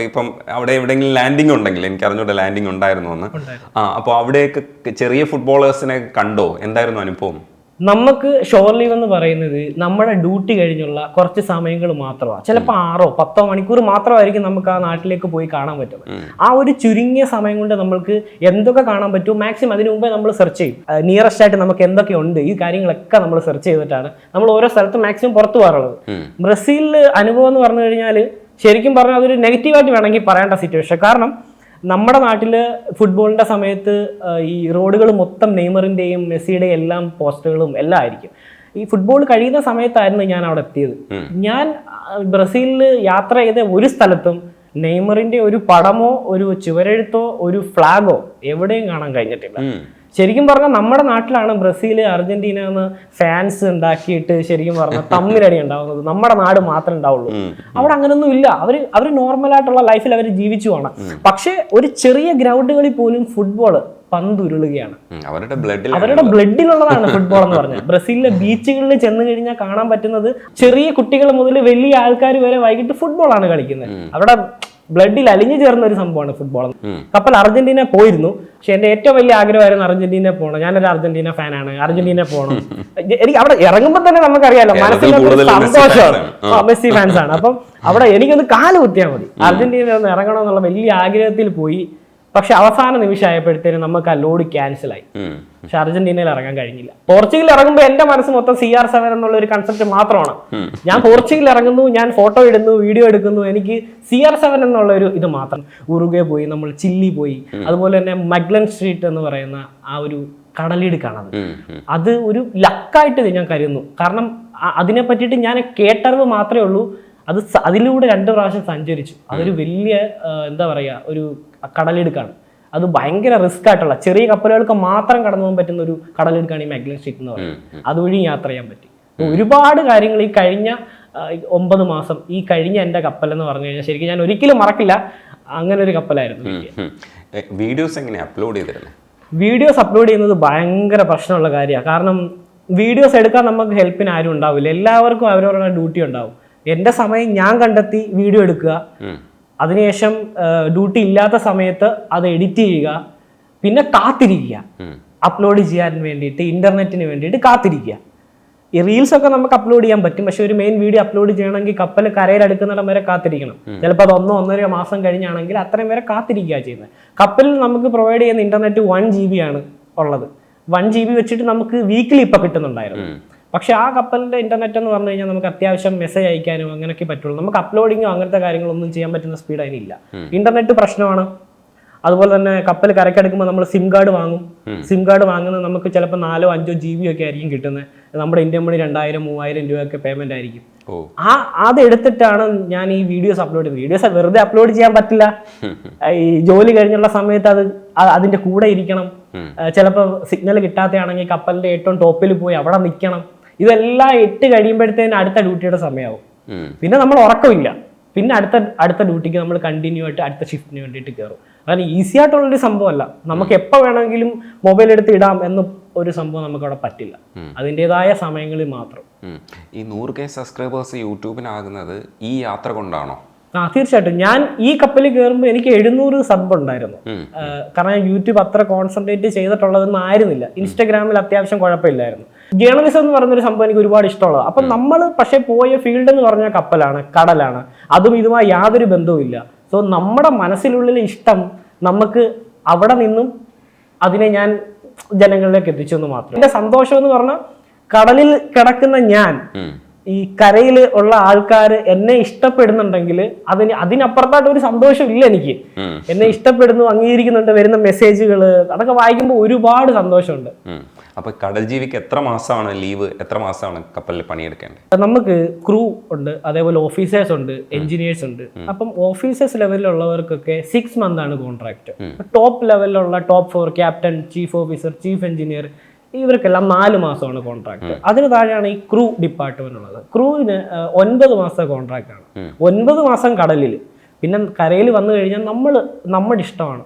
S3: ഇപ്പം അവിടെ എവിടെയെങ്കിലും ലാൻഡിംഗ് ഉണ്ടെങ്കിൽ എനിക്ക് അറിഞ്ഞൂടെ ലാൻഡിംഗ് ഉണ്ടായിരുന്നു എന്ന്? ആ അപ്പോൾ അവിടെയൊക്കെ ചെറിയ ഫുട്ബോളേഴ്സിനെ കണ്ടോ? എന്തായിരുന്നു അനുഭവം?
S1: നമുക്ക് ഷോർ ലീവ് എന്ന് പറയുന്നത് നമ്മുടെ ഡ്യൂട്ടി കഴിഞ്ഞുള്ള കുറച്ച് സമയങ്ങൾ മാത്രമാണ് ചിലപ്പോൾ ആറോ പത്തോ മണിക്കൂർ മാത്രമായിരിക്കും നമുക്ക് ആ നാട്ടിലേക്ക് പോയി കാണാൻ പറ്റും ആ ഒരു ചുരുങ്ങിയ സമയം കൊണ്ട് നമ്മൾക്ക് എന്തൊക്കെ കാണാൻ പറ്റും? മാക്സിമം അതിനു മുമ്പേ നമ്മൾ സെർച്ച് ചെയ്യും. നിയറസ്റ്റ് ആയിട്ട് നമുക്ക് എന്തൊക്കെ ഉണ്ട്? ഈ കാര്യങ്ങളൊക്കെ നമ്മൾ സെർച്ച് ചെയ്തിട്ടാണ് നമ്മൾ ഓരോ സ്ഥലത്തും മാക്സിമം പുറത്തു പോകാറുള്ളത്. ബ്രസീലിൽ അനുഭവം എന്ന് പറഞ്ഞു കഴിഞ്ഞാൽ ശരിക്കും പറഞ്ഞാൽ അതൊരു നെഗറ്റീവായിട്ട് വേണമെങ്കിൽ പറയേണ്ട സിറ്റുവേഷൻ കാരണം നമ്മുടെ നാട്ടിൽ ഫുട്ബോളിന്റെ സമയത്ത് ഈ റോഡുകൾ മൊത്തം നെയ്മറിന്റെയും മെസ്സിയുടെയും എല്ലാം പോസ്റ്ററുകളും എല്ലാം ആയിരിക്കും. ഈ ഫുട്ബോൾ കഴിയുന്ന സമയത്തായിരുന്നു ഞാൻ അവിടെ എത്തിയത്. ഞാൻ ബ്രസീലിൽ യാത്ര ചെയ്ത ഒരു സ്ഥലത്തും നെയ്മറിന്റെ ഒരു പടമോ ഒരു ചുവരെഴുത്തോ ഒരു ഫ്ലാഗോ എവിടെയും കാണാൻ കഴിഞ്ഞിട്ടില്ല. ശരിക്കും പറഞ്ഞാൽ നമ്മുടെ നാട്ടിലാണ് ബ്രസീൽ അർജന്റീന എന്ന് ഫാൻസ് ഉണ്ടാക്കിയിട്ട് ശരിക്കും പറഞ്ഞാൽ തമ്മിലടി ഉണ്ടാവുന്നത്. നമ്മുടെ നാട് മാത്രമേ ഉണ്ടാവുള്ളൂ. അവിടെ അങ്ങനൊന്നും ഇല്ല. അവർ അവർ നോർമലായിട്ടുള്ള ലൈഫിൽ അവർ ജീവിച്ചു പോകണം പക്ഷേ ഒരു ചെറിയ ഗ്രൗണ്ടുകളിൽ പോലും ഫുട്ബോൾ പന്തുരുളുകയാണ്.
S3: അവരുടെ ബ്ലഡിൽ
S1: അവരുടെ ബ്ലഡിലുള്ളതാണ് ഫുട്ബോൾ എന്ന് പറഞ്ഞാൽ. ബ്രസീലിലെ ബീച്ചുകളിൽ ചെന്ന് കഴിഞ്ഞാൽ കാണാൻ പറ്റുന്നത് ചെറിയ കുട്ടികൾ മുതൽ വലിയ ആൾക്കാർ വരെ വൈകിട്ട് ഫുട്ബോളാണ് കളിക്കുന്നത്. അവിടെ ബ്ലഡിൽ അലിഞ്ഞു ചേർന്ന ഒരു സംഭവമാണ് ഫുട്ബോൾ കപ്പൽ അർജന്റീന പോയിരുന്നു. പക്ഷെ എന്റെ ഏറ്റവും വലിയ ആഗ്രഹമായിരുന്നു അർജന്റീന പോകണം. ഞാനൊരു അർജന്റീന ഫാനാണ്. അർജന്റീന പോകണം. [laughs] എനിക്ക് അവിടെ ഇറങ്ങുമ്പോൾ തന്നെ നമുക്കറിയാലോ
S3: മനസ്സിൽ
S1: സന്തോഷമാണ്. മെസ്സി ഫാൻസ് ആണ് അപ്പം അവിടെ എനിക്കൊന്ന് കാൽ കുത്തിയാൽ മതി. അർജന്റീന ഒന്ന് ഇറങ്ങണം എന്നുള്ള വലിയ ആഗ്രഹത്തിൽ പോയി. പക്ഷെ അവസാന നിമിഷം ആയപ്പോഴത്തേനും നമുക്ക് ആ ലോഡ് ക്യാൻസൽ ആയി. പക്ഷെ അർജന്റീനയിൽ ഇറങ്ങാൻ കഴിഞ്ഞില്ല. പോർച്ചുഗൽ ഇറങ്ങുമ്പോൾ എന്റെ മനസ്സ് മൊത്തം സി ആർ സെവൻ എന്നുള്ള ഒരു കൺസെപ്റ്റ് മാത്രമാണ്. ഞാൻ പോർച്ചുഗൽ ഇറങ്ങുന്നു ഞാൻ ഫോട്ടോ ഇടുന്നു വീഡിയോ എടുക്കുന്നു എനിക്ക് സി ആർ സെവൻ എന്നുള്ള ഒരു ഇത് മാത്രം. ഉറുഗെ പോയി നമ്മൾ ചില്ലി പോയി. അതുപോലെ തന്നെ മഗ്ലൻ സ്ട്രീറ്റ് എന്ന് പറയുന്ന ആ ഒരു കടലിടുക്കാണത്. അത് ഒരു ലക്കായിട്ട് ഞാൻ കരുതുന്നു. കാരണം അതിനെ പറ്റിയിട്ട് ഞാൻ കേട്ടറിവ് മാത്രമേ ഉള്ളൂ. അത് അതിലൂടെ രണ്ട് പ്രാവശ്യം സഞ്ചരിച്ചു. അതൊരു വലിയ എന്താ പറയുക ഒരു കടലിടുക്കാണ്. അത് ഭയങ്കര റിസ്ക് ആയിട്ടുള്ള ചെറിയ കപ്പലുകൾക്ക് മാത്രം കടന്നു പോകാൻ പറ്റുന്ന ഒരു കടലിടുക്കാണ് ഈ മാഗ്ലൻ സ്ട്രീറ്റ് എന്ന് പറയുന്നത്. അതുവഴി യാത്ര ചെയ്യാൻ പറ്റി. ഒരുപാട് കാര്യങ്ങൾ ഈ കഴിഞ്ഞ ഒമ്പത് മാസം ഈ കഴിഞ്ഞ എന്റെ കപ്പൽ എന്ന് പറഞ്ഞു കഴിഞ്ഞാൽ ശരിക്കും ഞാൻ ഒരിക്കലും മറക്കില്ല. അങ്ങനെ ഒരു കപ്പലായിരുന്നു
S3: വീഡിയോസ് എങ്ങനെ അപ്ലോഡ് ചെയ്തിരുന്നത്
S1: വീഡിയോസ് അപ്ലോഡ് ചെയ്യുന്നത് ഭയങ്കര പ്രശ്നമുള്ള കാര്യമാണ്. കാരണം വീഡിയോസ് എടുക്കാൻ നമുക്ക് ഹെൽപ്പിന് ആരും ഉണ്ടാവില്ല. എല്ലാവർക്കും അവരവരുടെ ഡ്യൂട്ടി ഉണ്ടാവും. എന്റെ സമയം ഞാൻ കണ്ടെത്തി വീഡിയോ എടുക്കുക.
S3: അതിനുശേഷം
S1: ഡ്യൂട്ടി ഇല്ലാത്ത സമയത്ത് അത് എഡിറ്റ് ചെയ്യുക പിന്നെ കാത്തിരിക്കുക അപ്ലോഡ് ചെയ്യാൻ വേണ്ടിയിട്ട് ഇന്റർനെറ്റിന് വേണ്ടിയിട്ട് കാത്തിരിക്കുക. ഈ റീൽസ് ഒക്കെ നമുക്ക് അപ്ലോഡ് ചെയ്യാൻ പറ്റും പക്ഷെ ഒരു മെയിൻ വീഡിയോ അപ്ലോഡ് ചെയ്യണമെങ്കിൽ കപ്പൽ കരയിലെടുക്കുന്നിടം വരെ കാത്തിരിക്കണം. ചിലപ്പോൾ അത് ഒന്നോ ഒന്നര മാസം കഴിഞ്ഞാണെങ്കിൽ അത്രയും വരെ കാത്തിരിക്കുക ചെയ്യുന്നത്. കപ്പലിൽ നമുക്ക് പ്രൊവൈഡ് ചെയ്യുന്ന ഇന്റർനെറ്റ് വൺ ജി ബി ആണ് ഉള്ളത്. വൺ ജി ബി വെച്ചിട്ട് നമുക്ക് വീക്കിലി ഇപ്പൊ കിട്ടുന്നുണ്ടായിരുന്നു. പക്ഷെ ആ കപ്പലിന്റെ ഇന്റർനെറ്റ് എന്ന് പറഞ്ഞു കഴിഞ്ഞാൽ നമുക്ക് അത്യാവശ്യം മെസ്സേജ് അയക്കാനും അങ്ങനെയൊക്കെ പറ്റുള്ളൂ. നമുക്ക് അപ്ലോഡിങ്ങോ അങ്ങനത്തെ കാര്യങ്ങളൊന്നും ചെയ്യാൻ പറ്റുന്ന സ്പീഡ് അതിനില്ല ഇന്റർനെറ്റ് പ്രശ്നമാണ്. അതുപോലെ തന്നെ കപ്പൽ കരക്കെടുക്കുമ്പോൾ നമ്മൾ സിം കാർഡ് വാങ്ങും. സിം കാർഡ് വാങ്ങുന്നത് നമുക്ക് ചിലപ്പോൾ നാലോ അഞ്ചോ ജി ബി ഒക്കെ ആയിരിക്കും കിട്ടുന്നത്. നമ്മുടെ ഇന്ത്യൻ മണി രണ്ടായിരം മൂവായിരം രൂപയൊക്കെ പേയ്മെന്റ് ആയിരിക്കും. ആ അത് എടുത്തിട്ടാണ് ഞാൻ ഈ വീഡിയോസ് അപ്ലോഡ് ചെയ്യുന്നത്. വീഡിയോസ് വെറുതെ അപ്ലോഡ് ചെയ്യാൻ പറ്റില്ല. [laughs] ഈ ജോലി കഴിഞ്ഞുള്ള സമയത്ത് അത് അതിന്റെ അതിന്റെ കൂടെ ഇരിക്കണം. ചിലപ്പോൾ സിഗ്നൽ കിട്ടാത്തയാണെങ്കിൽ കപ്പലിന്റെ ഏറ്റവും ടോപ്പിൽ പോയി അവിടെ നിൽക്കണം. ഇതെല്ലാം ഇട്ട് കഴിയുമ്പോഴത്തേന് അടുത്ത ഡ്യൂട്ടിയുടെ സമയമാവും. പിന്നെ നമ്മൾ ഉറക്കമില്ല. പിന്നെ അടുത്ത അടുത്ത ഡ്യൂട്ടിക്ക് നമ്മൾ കണ്ടിന്യൂ ആയിട്ട് അടുത്ത ഷിഫ്റ്റിന് വേണ്ടിയിട്ട് കയറും. അങ്ങനെ ഈസി ആയിട്ടുള്ളൊരു സംഭവമല്ല. നമുക്ക് എപ്പോൾ വേണമെങ്കിലും മൊബൈൽ എടുത്ത് ഇടാം എന്ന് ഒരു സംഭവം നമുക്ക് അവിടെ പറ്റില്ല അതിന്റെതായ സമയങ്ങളിൽ മാത്രം.
S3: ഈ നൂറ് കെ സബ്സ്ക്രൈബേഴ്സ് യൂട്യൂബിനാകുന്നത് ഈ യാത്ര കൊണ്ടാണോ?
S1: ആ തീർച്ചയായിട്ടും. ഞാൻ ഈ കപ്പലിൽ കയറുമ്പോൾ എനിക്ക് എഴുന്നൂറ് സബ് ഉണ്ടായിരുന്നു. കാരണം ഞാൻ യൂട്യൂബ് അത്ര കോൺസെൻട്രേറ്റ് ചെയ്തിട്ടുള്ളതൊന്നും ആയിരുന്നില്ല. ഇൻസ്റ്റാഗ്രാമിൽ അത്യാവശ്യം കുഴപ്പമില്ലായിരുന്നു. ജേർണലിസം എന്ന് പറയുന്ന ഒരു സംഭവം എനിക്ക് ഒരുപാട് ഇഷ്ടമുള്ളത്. അപ്പം നമ്മൾ പക്ഷേ പോയ ഫീൽഡ് എന്ന് പറഞ്ഞാൽ കപ്പലാണ് കടലാണ്. അതും ഇതുമായി യാതൊരു ബന്ധവുമില്ല. സോ നമ്മുടെ മനസ്സിലുള്ളിൽ ഇഷ്ടം നമുക്ക് അവിടെ നിന്നും അതിനെ ഞാൻ ജനങ്ങളിലേക്ക് എത്തിച്ചു എന്ന് മാത്രം. എന്റെ സന്തോഷം എന്ന് പറഞ്ഞാൽ കടലിൽ കിടക്കുന്ന ഞാൻ. ഈ കരയിൽ ഉള്ള ആൾക്കാർ എന്നെ ഇഷ്ടപ്പെടുന്നുണ്ടെങ്കിൽ അതിന് അതിനപ്പുറത്തായിട്ട് ഒരു സന്തോഷം ഇല്ല എനിക്ക്. എന്നെ ഇഷ്ടപ്പെടുന്നു അംഗീകരിക്കുന്നുണ്ട് വരുന്ന മെസ്സേജുകൾ അതൊക്കെ വായിക്കുമ്പോൾ ഒരുപാട് സന്തോഷമുണ്ട്.
S3: അപ്പൊ കടൽ ജീവിക്ക് എത്ര മാസമാണ് ലീവ് എത്ര മാസമാണ് കപ്പലിൽ പണിയെടുക്കേണ്ടത്?
S1: നമുക്ക് ക്രൂ ഉണ്ട് അതേപോലെ ഓഫീസേഴ്സ് ഉണ്ട് എഞ്ചിനീയേഴ്സ് ഉണ്ട്. അപ്പം ഓഫീസേഴ്സ് ലെവലിലുള്ളവർക്കൊക്കെ സിക്സ് മന്ത് ആണ് കോൺട്രാക്ട് ടോപ്പ് ലെവലിലുള്ള top four captain chief officer chief engineer ഇവർക്കെല്ലാം നാല് മാസമാണ് കോൺട്രാക്ട് അതിന് താഴെയാണ് ഈ ക്രൂ ഡിപ്പാർട്ട്മെന്റ് ഉള്ളത്. ക്രൂവിന് ഒൻപത് മാസത്തെ കോൺട്രാക്ട് ആണ്. ഒൻപത് മാസം കടലിൽ പിന്നെ കരയിൽ വന്നു കഴിഞ്ഞാൽ നമ്മൾ നമ്മുടെ ഇഷ്ടമാണ്.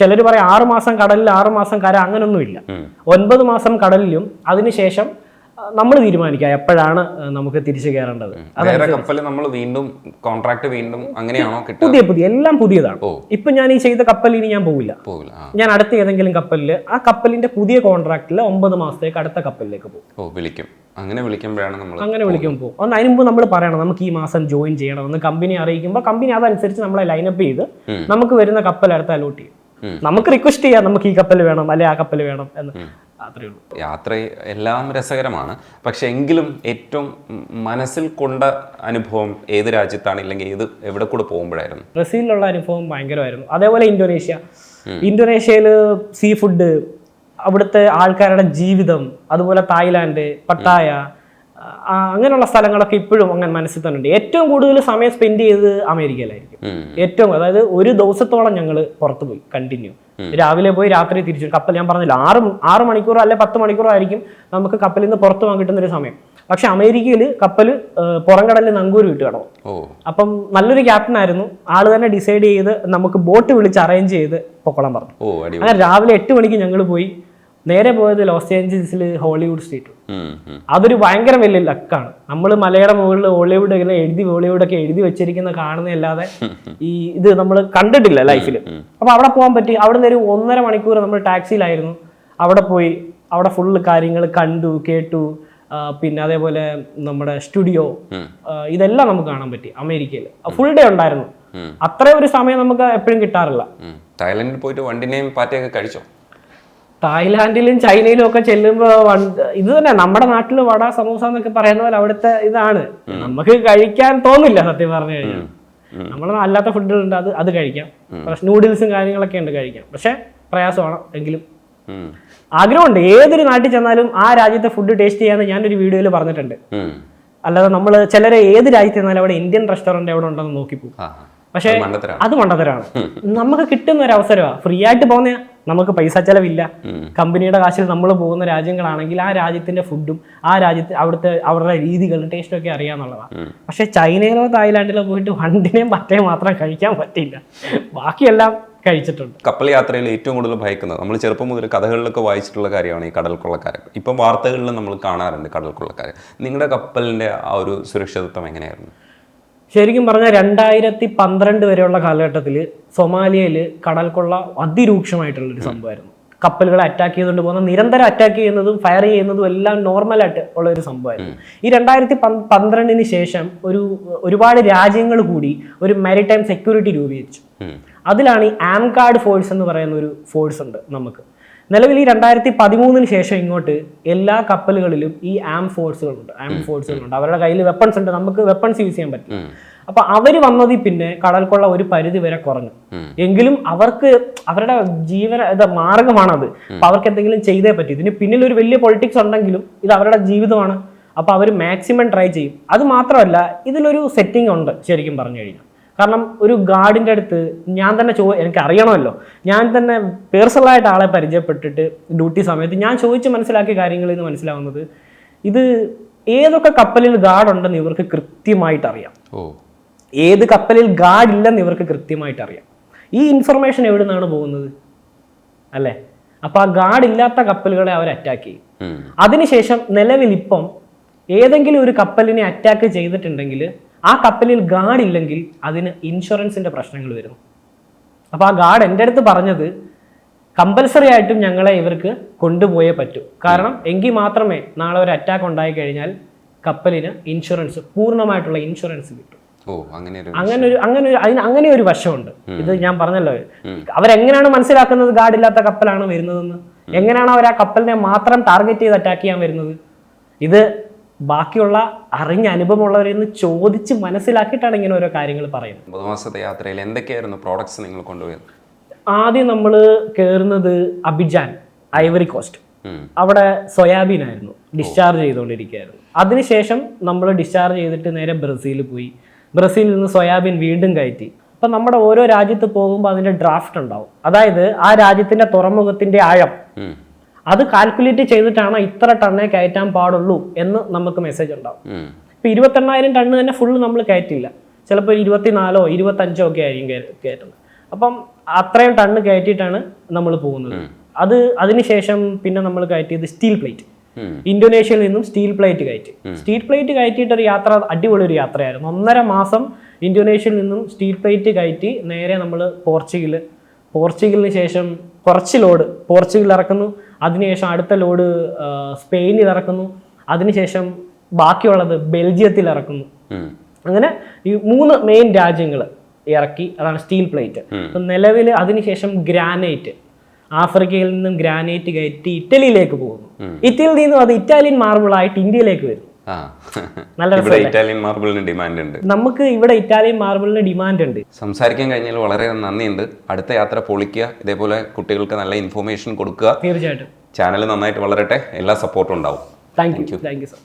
S1: ചിലർ പറയും ആറ് മാസം കടലിൽ ആറ് മാസം കര അങ്ങനൊന്നുമില്ല. ഒൻപത് മാസം കടലിലും അതിനുശേഷം നമ്മൾ തീരുമാനിക്കുക എപ്പോഴാണ് നമുക്ക് തിരിച്ചു കയറേണ്ടത്.
S3: കപ്പൽ നമ്മൾ വീണ്ടും കോൺട്രാക്ട് വീണ്ടും അങ്ങനെയാണോ
S1: പുതിയ പുതിയ എല്ലാം പുതിയതാണ്. ഇപ്പൊ ഞാൻ ഈ ചെയ്ത കപ്പലിൽ ഇനി ഞാൻ പോവില്ല.
S3: പോകില്ല
S1: ഞാൻ അടുത്ത ഏതെങ്കിലും കപ്പലിൽ ആ കപ്പലിന്റെ പുതിയ കോൺട്രാക്റ്റിൽ ഒമ്പത് മാസത്തേക്ക് അടുത്ത കപ്പലിലേക്ക് പോകും.
S3: വിളിക്കും. അങ്ങനെ വിളിക്കുമ്പോഴാണ് നമ്മൾ
S1: അങ്ങനെ വിളിക്കുമ്പോൾ പോകും. ഒന്ന് അതിന് മുമ്പ് നമ്മൾ പറയണം നമുക്ക് ഈ മാസം ജോയിൻ ചെയ്യണം എന്ന് കമ്പനി അറിയിക്കുമ്പോൾ കമ്പനി അതനുസരിച്ച് നമ്മളെ ലൈനപ്പ് ചെയ്ത് നമുക്ക് വരുന്ന കപ്പൽ അടുത്ത് അലോട്ട് ചെയ്യും. നമുക്ക് റിക്വസ്റ്റ് ചെയ്യാം നമുക്ക് ഈ കപ്പൽ വേണം അല്ലെ ആ കപ്പൽ വേണം എന്ന്. അത്രേ ഉള്ളൂ.
S3: യാത്ര എല്ലാം രസകരമാണ്. പക്ഷെ എങ്കിലും ഏറ്റവും മനസ്സിൽ കൊണ്ട അനുഭവം ഏത് രാജ്യത്താണ്? ഇല്ലെങ്കിൽ ഏത് എവിടെ കൂടെ പോകുമ്പോഴായിരുന്നു?
S1: ബ്രസീലിലുള്ള അനുഭവം ഭയങ്കരമായിരുന്നു. അതേപോലെ ഇന്തോനേഷ്യ. ഇന്തോനേഷ്യയിൽ സീ ഫുഡ് അവിടുത്തെ ആൾക്കാരുടെ ജീവിതം അതുപോലെ തായ്ലാന്റ് പട്ടായ അങ്ങനെയുള്ള സ്ഥലങ്ങളൊക്കെ ഇപ്പോഴും അങ്ങനെ മനസ്സിൽ തന്നെ ഉണ്ട് ഏറ്റവും കൂടുതൽ സമയം സ്പെൻഡ് ചെയ്തത് അമേരിക്കയിലായിരിക്കും. ഏറ്റവും അതായത് ഒരു ദിവസത്തോളം ഞങ്ങൾ പുറത്ത് പോയി കണ്ടിന്യൂ രാവിലെ പോയി രാത്രി തിരിച്ചു. കപ്പൽ ഞാൻ പറഞ്ഞില്ല ആറ് ആറ് മണിക്കൂറോ അല്ലെ പത്ത് മണിക്കൂറോ ആയിരിക്കും നമുക്ക് കപ്പലിൽ നിന്ന് പുറത്തു പോകാൻ കിട്ടുന്ന ഒരു സമയം. പക്ഷെ അമേരിക്കയിൽ കപ്പൽ പുറംകടലിൽ നങ്കൂർ വിട്ട്
S3: കിടന്നു.
S1: അപ്പം നല്ലൊരു ക്യാപ്റ്റൻ ആയിരുന്നു. ആൾ തന്നെ ഡിസൈഡ് ചെയ്ത് നമുക്ക് ബോട്ട് വിളിച്ച് അറേഞ്ച് ചെയ്ത് പൊക്കോളാൻ പറഞ്ഞു. അങ്ങനെ രാവിലെ എട്ട് മണിക്ക് ഞങ്ങൾ പോയി. നേരെ പോയത് ലോസ് ഏഞ്ചൽസിൽ ഹോളിവുഡ് സ്ട്രീറ്റ്. അതൊരു ഭയങ്കര വലിയ ലക്കാണ്. നമ്മൾ മലയുടെ മുകളിൽ ഹോളിവുഡ് ഇങ്ങനെ എഴുതി ഹോളിവുഡ് ഒക്കെ എഴുതി വെച്ചിരിക്കുന്ന കാണുന്നതല്ലാതെ ഈ ഇത് നമ്മൾ കണ്ടിട്ടില്ല ലൈഫിൽ അപ്പൊ അവിടെ പോകാൻ പറ്റി. അവിടെ നിന്ന് ഒരു ഒന്നര മണിക്കൂർ നമ്മൾ ടാക്സിയിലായിരുന്നു. അവിടെ പോയി അവിടെ ഫുള്ള് കാര്യങ്ങൾ കണ്ടു കേട്ടു. പിന്നെ അതേപോലെ നമ്മുടെ സ്റ്റുഡിയോ ഇതെല്ലാം നമുക്ക് കാണാൻ പറ്റി അമേരിക്കയിൽ ഫുൾ ഡേ ഉണ്ടായിരുന്നു. അത്രയും ഒരു സമയം നമുക്ക് എപ്പോഴും കിട്ടാറില്ല.
S3: തായ്ലൻഡിൽ പോയിട്ട് വണ്ടിനെയും പാറ്റയൊക്കെ കഴിച്ചോ?
S1: തായ്ലാന്റിലും ചൈനയിലും ഒക്കെ ചെല്ലുമ്പോ ഇത് തന്നെ നമ്മുടെ നാട്ടിൽ വട സമൂസ എന്നൊക്കെ പറയുന്ന പോലെ അവിടുത്തെ ഇതാണ്. നമുക്ക് കഴിക്കാൻ തോന്നില്ല സത്യം പറഞ്ഞു കഴിഞ്ഞാൽ നമ്മൾ അല്ലാത്ത ഫുഡുകളുണ്ട് അത് അത് കഴിക്കാം. പക്ഷെ നൂഡിൽസും കാര്യങ്ങളൊക്കെ ഉണ്ട് കഴിക്കാം. പക്ഷെ പ്രയാസമാണ് എങ്കിലും. ആഗ്രഹമുണ്ട്. ഏതൊരു നാട്ടിൽ ചെന്നാലും ആ രാജ്യത്തെ ഫുഡ് ടേസ്റ്റ് ചെയ്യാന്ന് ഞാനൊരു വീഡിയോയിൽ പറഞ്ഞിട്ടുണ്ട്. അല്ലാതെ നമ്മൾ ചിലരെ ഏത് രാജ്യത്ത് ചെന്നാലും അവിടെ ഇന്ത്യൻ റെസ്റ്റോറന്റ് എവിടെ ഉണ്ടെന്ന് നോക്കിപ്പോകും.
S3: ആ
S1: പക്ഷേ
S3: അത് മണ്ടത്തരാണ്.
S1: നമുക്ക് കിട്ടുന്ന ഒരു അവസരമാണ് ഫ്രീ ആയിട്ട് പോകുന്ന നമുക്ക് പൈസ ചെലവില്ല. കമ്പനിയുടെ കാശിൽ നമ്മൾ പോകുന്ന രാജ്യങ്ങളാണെങ്കിൽ ആ രാജ്യത്തിന്റെ ഫുഡും ആ രാജ്യത്ത് അവിടുത്തെ അവരുടെ രീതികളും ടേസ്റ്റും ഒക്കെ അറിയാന്നുള്ളതാണ് പക്ഷെ ചൈനയിലോ തായ്ലാന്റിലോ പോയിട്ട് വണ്ടിനെയും പറ്റേ മാത്രം കഴിക്കാൻ പറ്റില്ല ബാക്കിയെല്ലാം കഴിച്ചിട്ടുണ്ട്.
S3: കപ്പൽ യാത്രയിൽ ഏറ്റവും കൂടുതൽ ഭയക്കുന്നത് നമ്മൾ ചെറുപ്പം മുതൽ കഥകളിലൊക്കെ വായിച്ചിട്ടുള്ള കാര്യമാണ് ഈ കടൽ കൊള്ളക്കാരൻ ഇപ്പം വാർത്തകളിലും നമ്മൾ കാണാറുണ്ട് കടൽ കൊള്ളക്കാരൻ നിങ്ങളുടെ കപ്പലിന്റെ ആ ഒരു സുരക്ഷിതത്വം എങ്ങനെയായിരുന്നു?
S1: ശരിക്കും പറഞ്ഞാൽ രണ്ടായിരത്തി പന്ത്രണ്ട് വരെയുള്ള കാലഘട്ടത്തിൽ സൊമാലിയയിൽ കടൽ കൊള്ള അതിരൂക്ഷമായിട്ടുള്ള ഒരു സംഭവമായിരുന്നു. കപ്പലുകളെ അറ്റാക്ക് ചെയ്തുകൊണ്ട് പോകുന്ന നിരന്തരം അറ്റാക്ക് ചെയ്യുന്നതും ഫയർ ചെയ്യുന്നതും എല്ലാം നോർമലായിട്ട് ഉള്ള ഒരു സംഭവമായിരുന്നു. ഈ രണ്ടായിരത്തി പന്ത്രണ്ടിന് ശേഷം ഒരു ഒരുപാട് രാജ്യങ്ങൾ കൂടി ഒരു മാരിടൈം സെക്യൂരിറ്റി രൂപീകരിച്ചു. അതിലാണ് ഈ ആംകാർഡ് ഫോഴ്സ് എന്ന് പറയുന്ന ഒരു ഫോഴ്സ് ഉണ്ട് നമുക്ക്. നിലവിൽ ഈ രണ്ടായിരത്തി പതിമൂന്നിന് ശേഷം ഇങ്ങോട്ട് എല്ലാ കപ്പലുകളിലും ഈ ആം ഫോഴ്സുകളുണ്ട് ആം ഫോഴ്സുകളുണ്ട് അവരുടെ കയ്യിൽ വെപ്പൺസ് ഉണ്ട്. നമുക്ക് വെപ്പൺസ് യൂസ് ചെയ്യാൻ പറ്റും. അപ്പൊ അവർ വന്നതിൽ പിന്നെ കടൽ കൊള്ള ഒരു പരിധി വരെ കുറഞ്ഞു. എങ്കിലും അവർക്ക് അവരുടെ ജീവന മാർഗമാണത്. അപ്പൊ അവർക്ക് എന്തെങ്കിലും ചെയ്തേ പറ്റൂ. ഇതിന് പിന്നിൽ ഒരു വലിയ പൊളിറ്റിക്സ് ഉണ്ടെങ്കിലും ഇത് അവരുടെ ജീവിതമാണ്. അപ്പൊ അവർ മാക്സിമം ട്രൈ ചെയ്യും. അത് മാത്രമല്ല ഇതിലൊരു സെറ്റിംഗ് ഉണ്ട് ശരിക്കും പറഞ്ഞു കഴിഞ്ഞാൽ. കാരണം ഒരു ഗാർഡിന്റെ അടുത്ത് ഞാൻ തന്നെ ചോ എനിക്ക് അറിയണമല്ലോ. ഞാൻ തന്നെ പേഴ്സണലായിട്ട് ആളെ പരിചയപ്പെട്ടിട്ട് ഡ്യൂട്ടി സമയത്ത് ഞാൻ ചോദിച്ച് മനസ്സിലാക്കിയ കാര്യങ്ങളിൽ നിന്ന് മനസ്സിലാവുന്നത് ഇത് ഏതൊക്കെ കപ്പലിൽ ഗാർഡ് ഉണ്ടെന്ന് ഇവർക്ക് കൃത്യമായിട്ട് അറിയാം.
S3: ഓ.
S1: ഏത് കപ്പലിൽ ഗാർഡ് ഇല്ലെന്ന് ഇവർക്ക് കൃത്യമായിട്ട് അറിയാം. ഈ ഇൻഫർമേഷൻ എവിടെ നിന്നാണ് പോകുന്നത്? അല്ലേ? അപ്പൊ ആ ഗാർഡ് ഇല്ലാത്ത കപ്പലുകളെ അവർ അറ്റാക്ക് ചെയ്യും. അതിനുശേഷം നിലവിൽ ഇപ്പം ഏതെങ്കിലും ഒരു കപ്പലിനെ അറ്റാക്ക് ചെയ്തിട്ടുണ്ടെങ്കിൽ ആ കപ്പലിൽ ഗാർഡ് ഇല്ലെങ്കിൽ അതിന് ഇൻഷുറൻസിന്റെ പ്രശ്നങ്ങൾ വരുന്നു. അപ്പോൾ ആ ഗാർഡ് എന്റെ അടുത്ത് പറഞ്ഞത് കമ്പൽസറി ആയിട്ടും ഞങ്ങളെ ഇവർക്ക് കൊണ്ടുപോയേ പറ്റൂ. കാരണം എങ്കിൽ മാത്രമേ നാളെ ഒരു അറ്റാക്ക് ഉണ്ടായി കഴിഞ്ഞാൽ കപ്പലിന് ഇൻഷുറൻസ് പൂർണമായിട്ടുള്ള ഇൻഷുറൻസ് കിട്ടും.
S3: അങ്ങനെ ഒരു
S1: അങ്ങനെ ഒരു അതിന് അങ്ങനെ ഒരു വശമുണ്ട്. ഇത് ഞാൻ പറഞ്ഞല്ലോ. അവരെങ്ങനെയാണ് മനസ്സിലാക്കുന്നത് ഗാർഡ് ഇല്ലാത്ത കപ്പലാണ് വരുന്നതെന്ന്? എങ്ങനെയാണ് അവർ ആ കപ്പലിനെ മാത്രം ടാർഗറ്റ് ചെയ്ത് അറ്റാക്ക് ചെയ്യാൻ വരുന്നത്? ഇത് ബാക്കിയുള്ള അറിഞ്ഞ അനുഭവമുള്ളവരിൽ നിന്ന് ചോദിച്ച് മനസ്സിലാക്കിയിട്ടാണ് ഇങ്ങനെ ഓരോ കാര്യങ്ങൾ പറയുന്നത്.
S3: ഒമ്പത് മാസത്തെ യാത്രയിൽ എന്തൊക്കെയായിരുന്നു പ്രോഡക്ട്സ് നിങ്ങൾ കൊണ്ടുപോയത്?
S1: ആദ്യം നമ്മൾ കയറുന്നത് അബിജാൻ ഐവറി കോസ്റ്റ് അവിടെ സോയാബീൻ ആയിരുന്നു ഡിസ്ചാർജ് ചെയ്തുകൊണ്ടിരിക്കുകയായിരുന്നു. അതിനുശേഷം നമ്മൾ ഡിസ്ചാർജ് ചെയ്തിട്ട് നേരെ ബ്രസീലിൽ പോയി. ബ്രസീലിൽ നിന്ന് സോയാബീൻ വീണ്ടും കയറ്റി. അപ്പം നമ്മുടെ ഓരോ രാജ്യത്ത് പോകുമ്പോൾ അതിന്റെ ഡ്രാഫ്റ്റ് ഉണ്ടാവും. അതായത് ആ രാജ്യത്തിന്റെ തുറമുഖത്തിന്റെ ആഴം. അത് കാൽക്കുലേറ്റ് ചെയ്തിട്ടാണ് ഇത്ര ടണ്ണേ കയറ്റാൻ പാടുള്ളൂ എന്ന് നമുക്ക് മെസ്സേജ് ഉണ്ടാവും. ഇപ്പം ഇരുപത്തെണ്ണായിരം ടണ്ണ് തന്നെ ഫുള്ള് നമ്മൾ കയറ്റില്ല. ചിലപ്പോൾ ഇരുപത്തിനാലോ ഇരുപത്തഞ്ചോ ഒക്കെ ആയിരിക്കും കയറ്റുന്നത്. അപ്പം അത്രയും ടണ്ണ് കയറ്റിയിട്ടാണ് നമ്മൾ പോകുന്നത്. അത് അതിനുശേഷം പിന്നെ നമ്മൾ കയറ്റിയത് സ്റ്റീൽ പ്ലേറ്റ്. ഇന്തോനേഷ്യയിൽ നിന്നും സ്റ്റീൽ പ്ലേറ്റ് കയറ്റി. സ്റ്റീൽ പ്ലേറ്റ് കയറ്റിയിട്ട് ഒരു യാത്ര അടിപൊളി ഒരു യാത്രയായിരുന്നു. ഒന്നര മാസം ഇന്തോനേഷ്യയിൽ നിന്നും സ്റ്റീൽ പ്ലേറ്റ് കയറ്റി നേരെ നമ്മൾ പോർച്ചുഗൽ പോർച്ചുഗലിന് ശേഷം കുറച്ച് ലോഡ് പോർച്ചുഗൽ ഇറക്കുന്നു. അതിനുശേഷം അടുത്ത ലോഡ് സ്പെയിനിൽ ഇറക്കുന്നു. അതിനുശേഷം ബാക്കിയുള്ളത് ബെൽജിയത്തിൽ ഇറക്കുന്നു. അങ്ങനെ ഈ മൂന്ന് മെയിൻ രാജ്യങ്ങൾ ഇറക്കി. അതാണ് സ്റ്റീൽ പ്ലേറ്റ്. നിലവിൽ അതിനുശേഷം ഗ്രാനൈറ്റ്. ആഫ്രിക്കയിൽ നിന്നും ഗ്രാനൈറ്റ് കയറ്റി ഇറ്റലിയിലേക്ക് പോകുന്നു. ഇറ്റലിയിൽ നിന്നും അത് ഇറ്റാലിയൻ മാർബിളായിട്ട് ഇന്ത്യയിലേക്ക് വരും
S3: ആ
S1: നല്ല
S3: ഇവിടെ ഇറ്റാലിയൻ മാർബിളിന് ഡിമാൻഡ് ഉണ്ട്.
S1: നമുക്ക് ഇവിടെ ഇറ്റാലിയൻ മാർബിളിന് ഡിമാൻഡ് ഉണ്ട്.
S3: സംസാരിക്കാൻ കഴിഞ്ഞാൽ വളരെ നന്ദിയുണ്ട്. അടുത്ത യാത്ര പൊളിക്കുക ഇതേപോലെ കുട്ടികൾക്ക് നല്ല ഇൻഫോർമേഷൻ കൊടുക്കുക.
S1: തീർച്ചയായിട്ടും.
S3: ചാനൽ നന്നായിട്ട് വളരട്ടെ. എല്ലാ സപ്പോർട്ടും ഉണ്ടാവും.
S1: Thank you thank you sir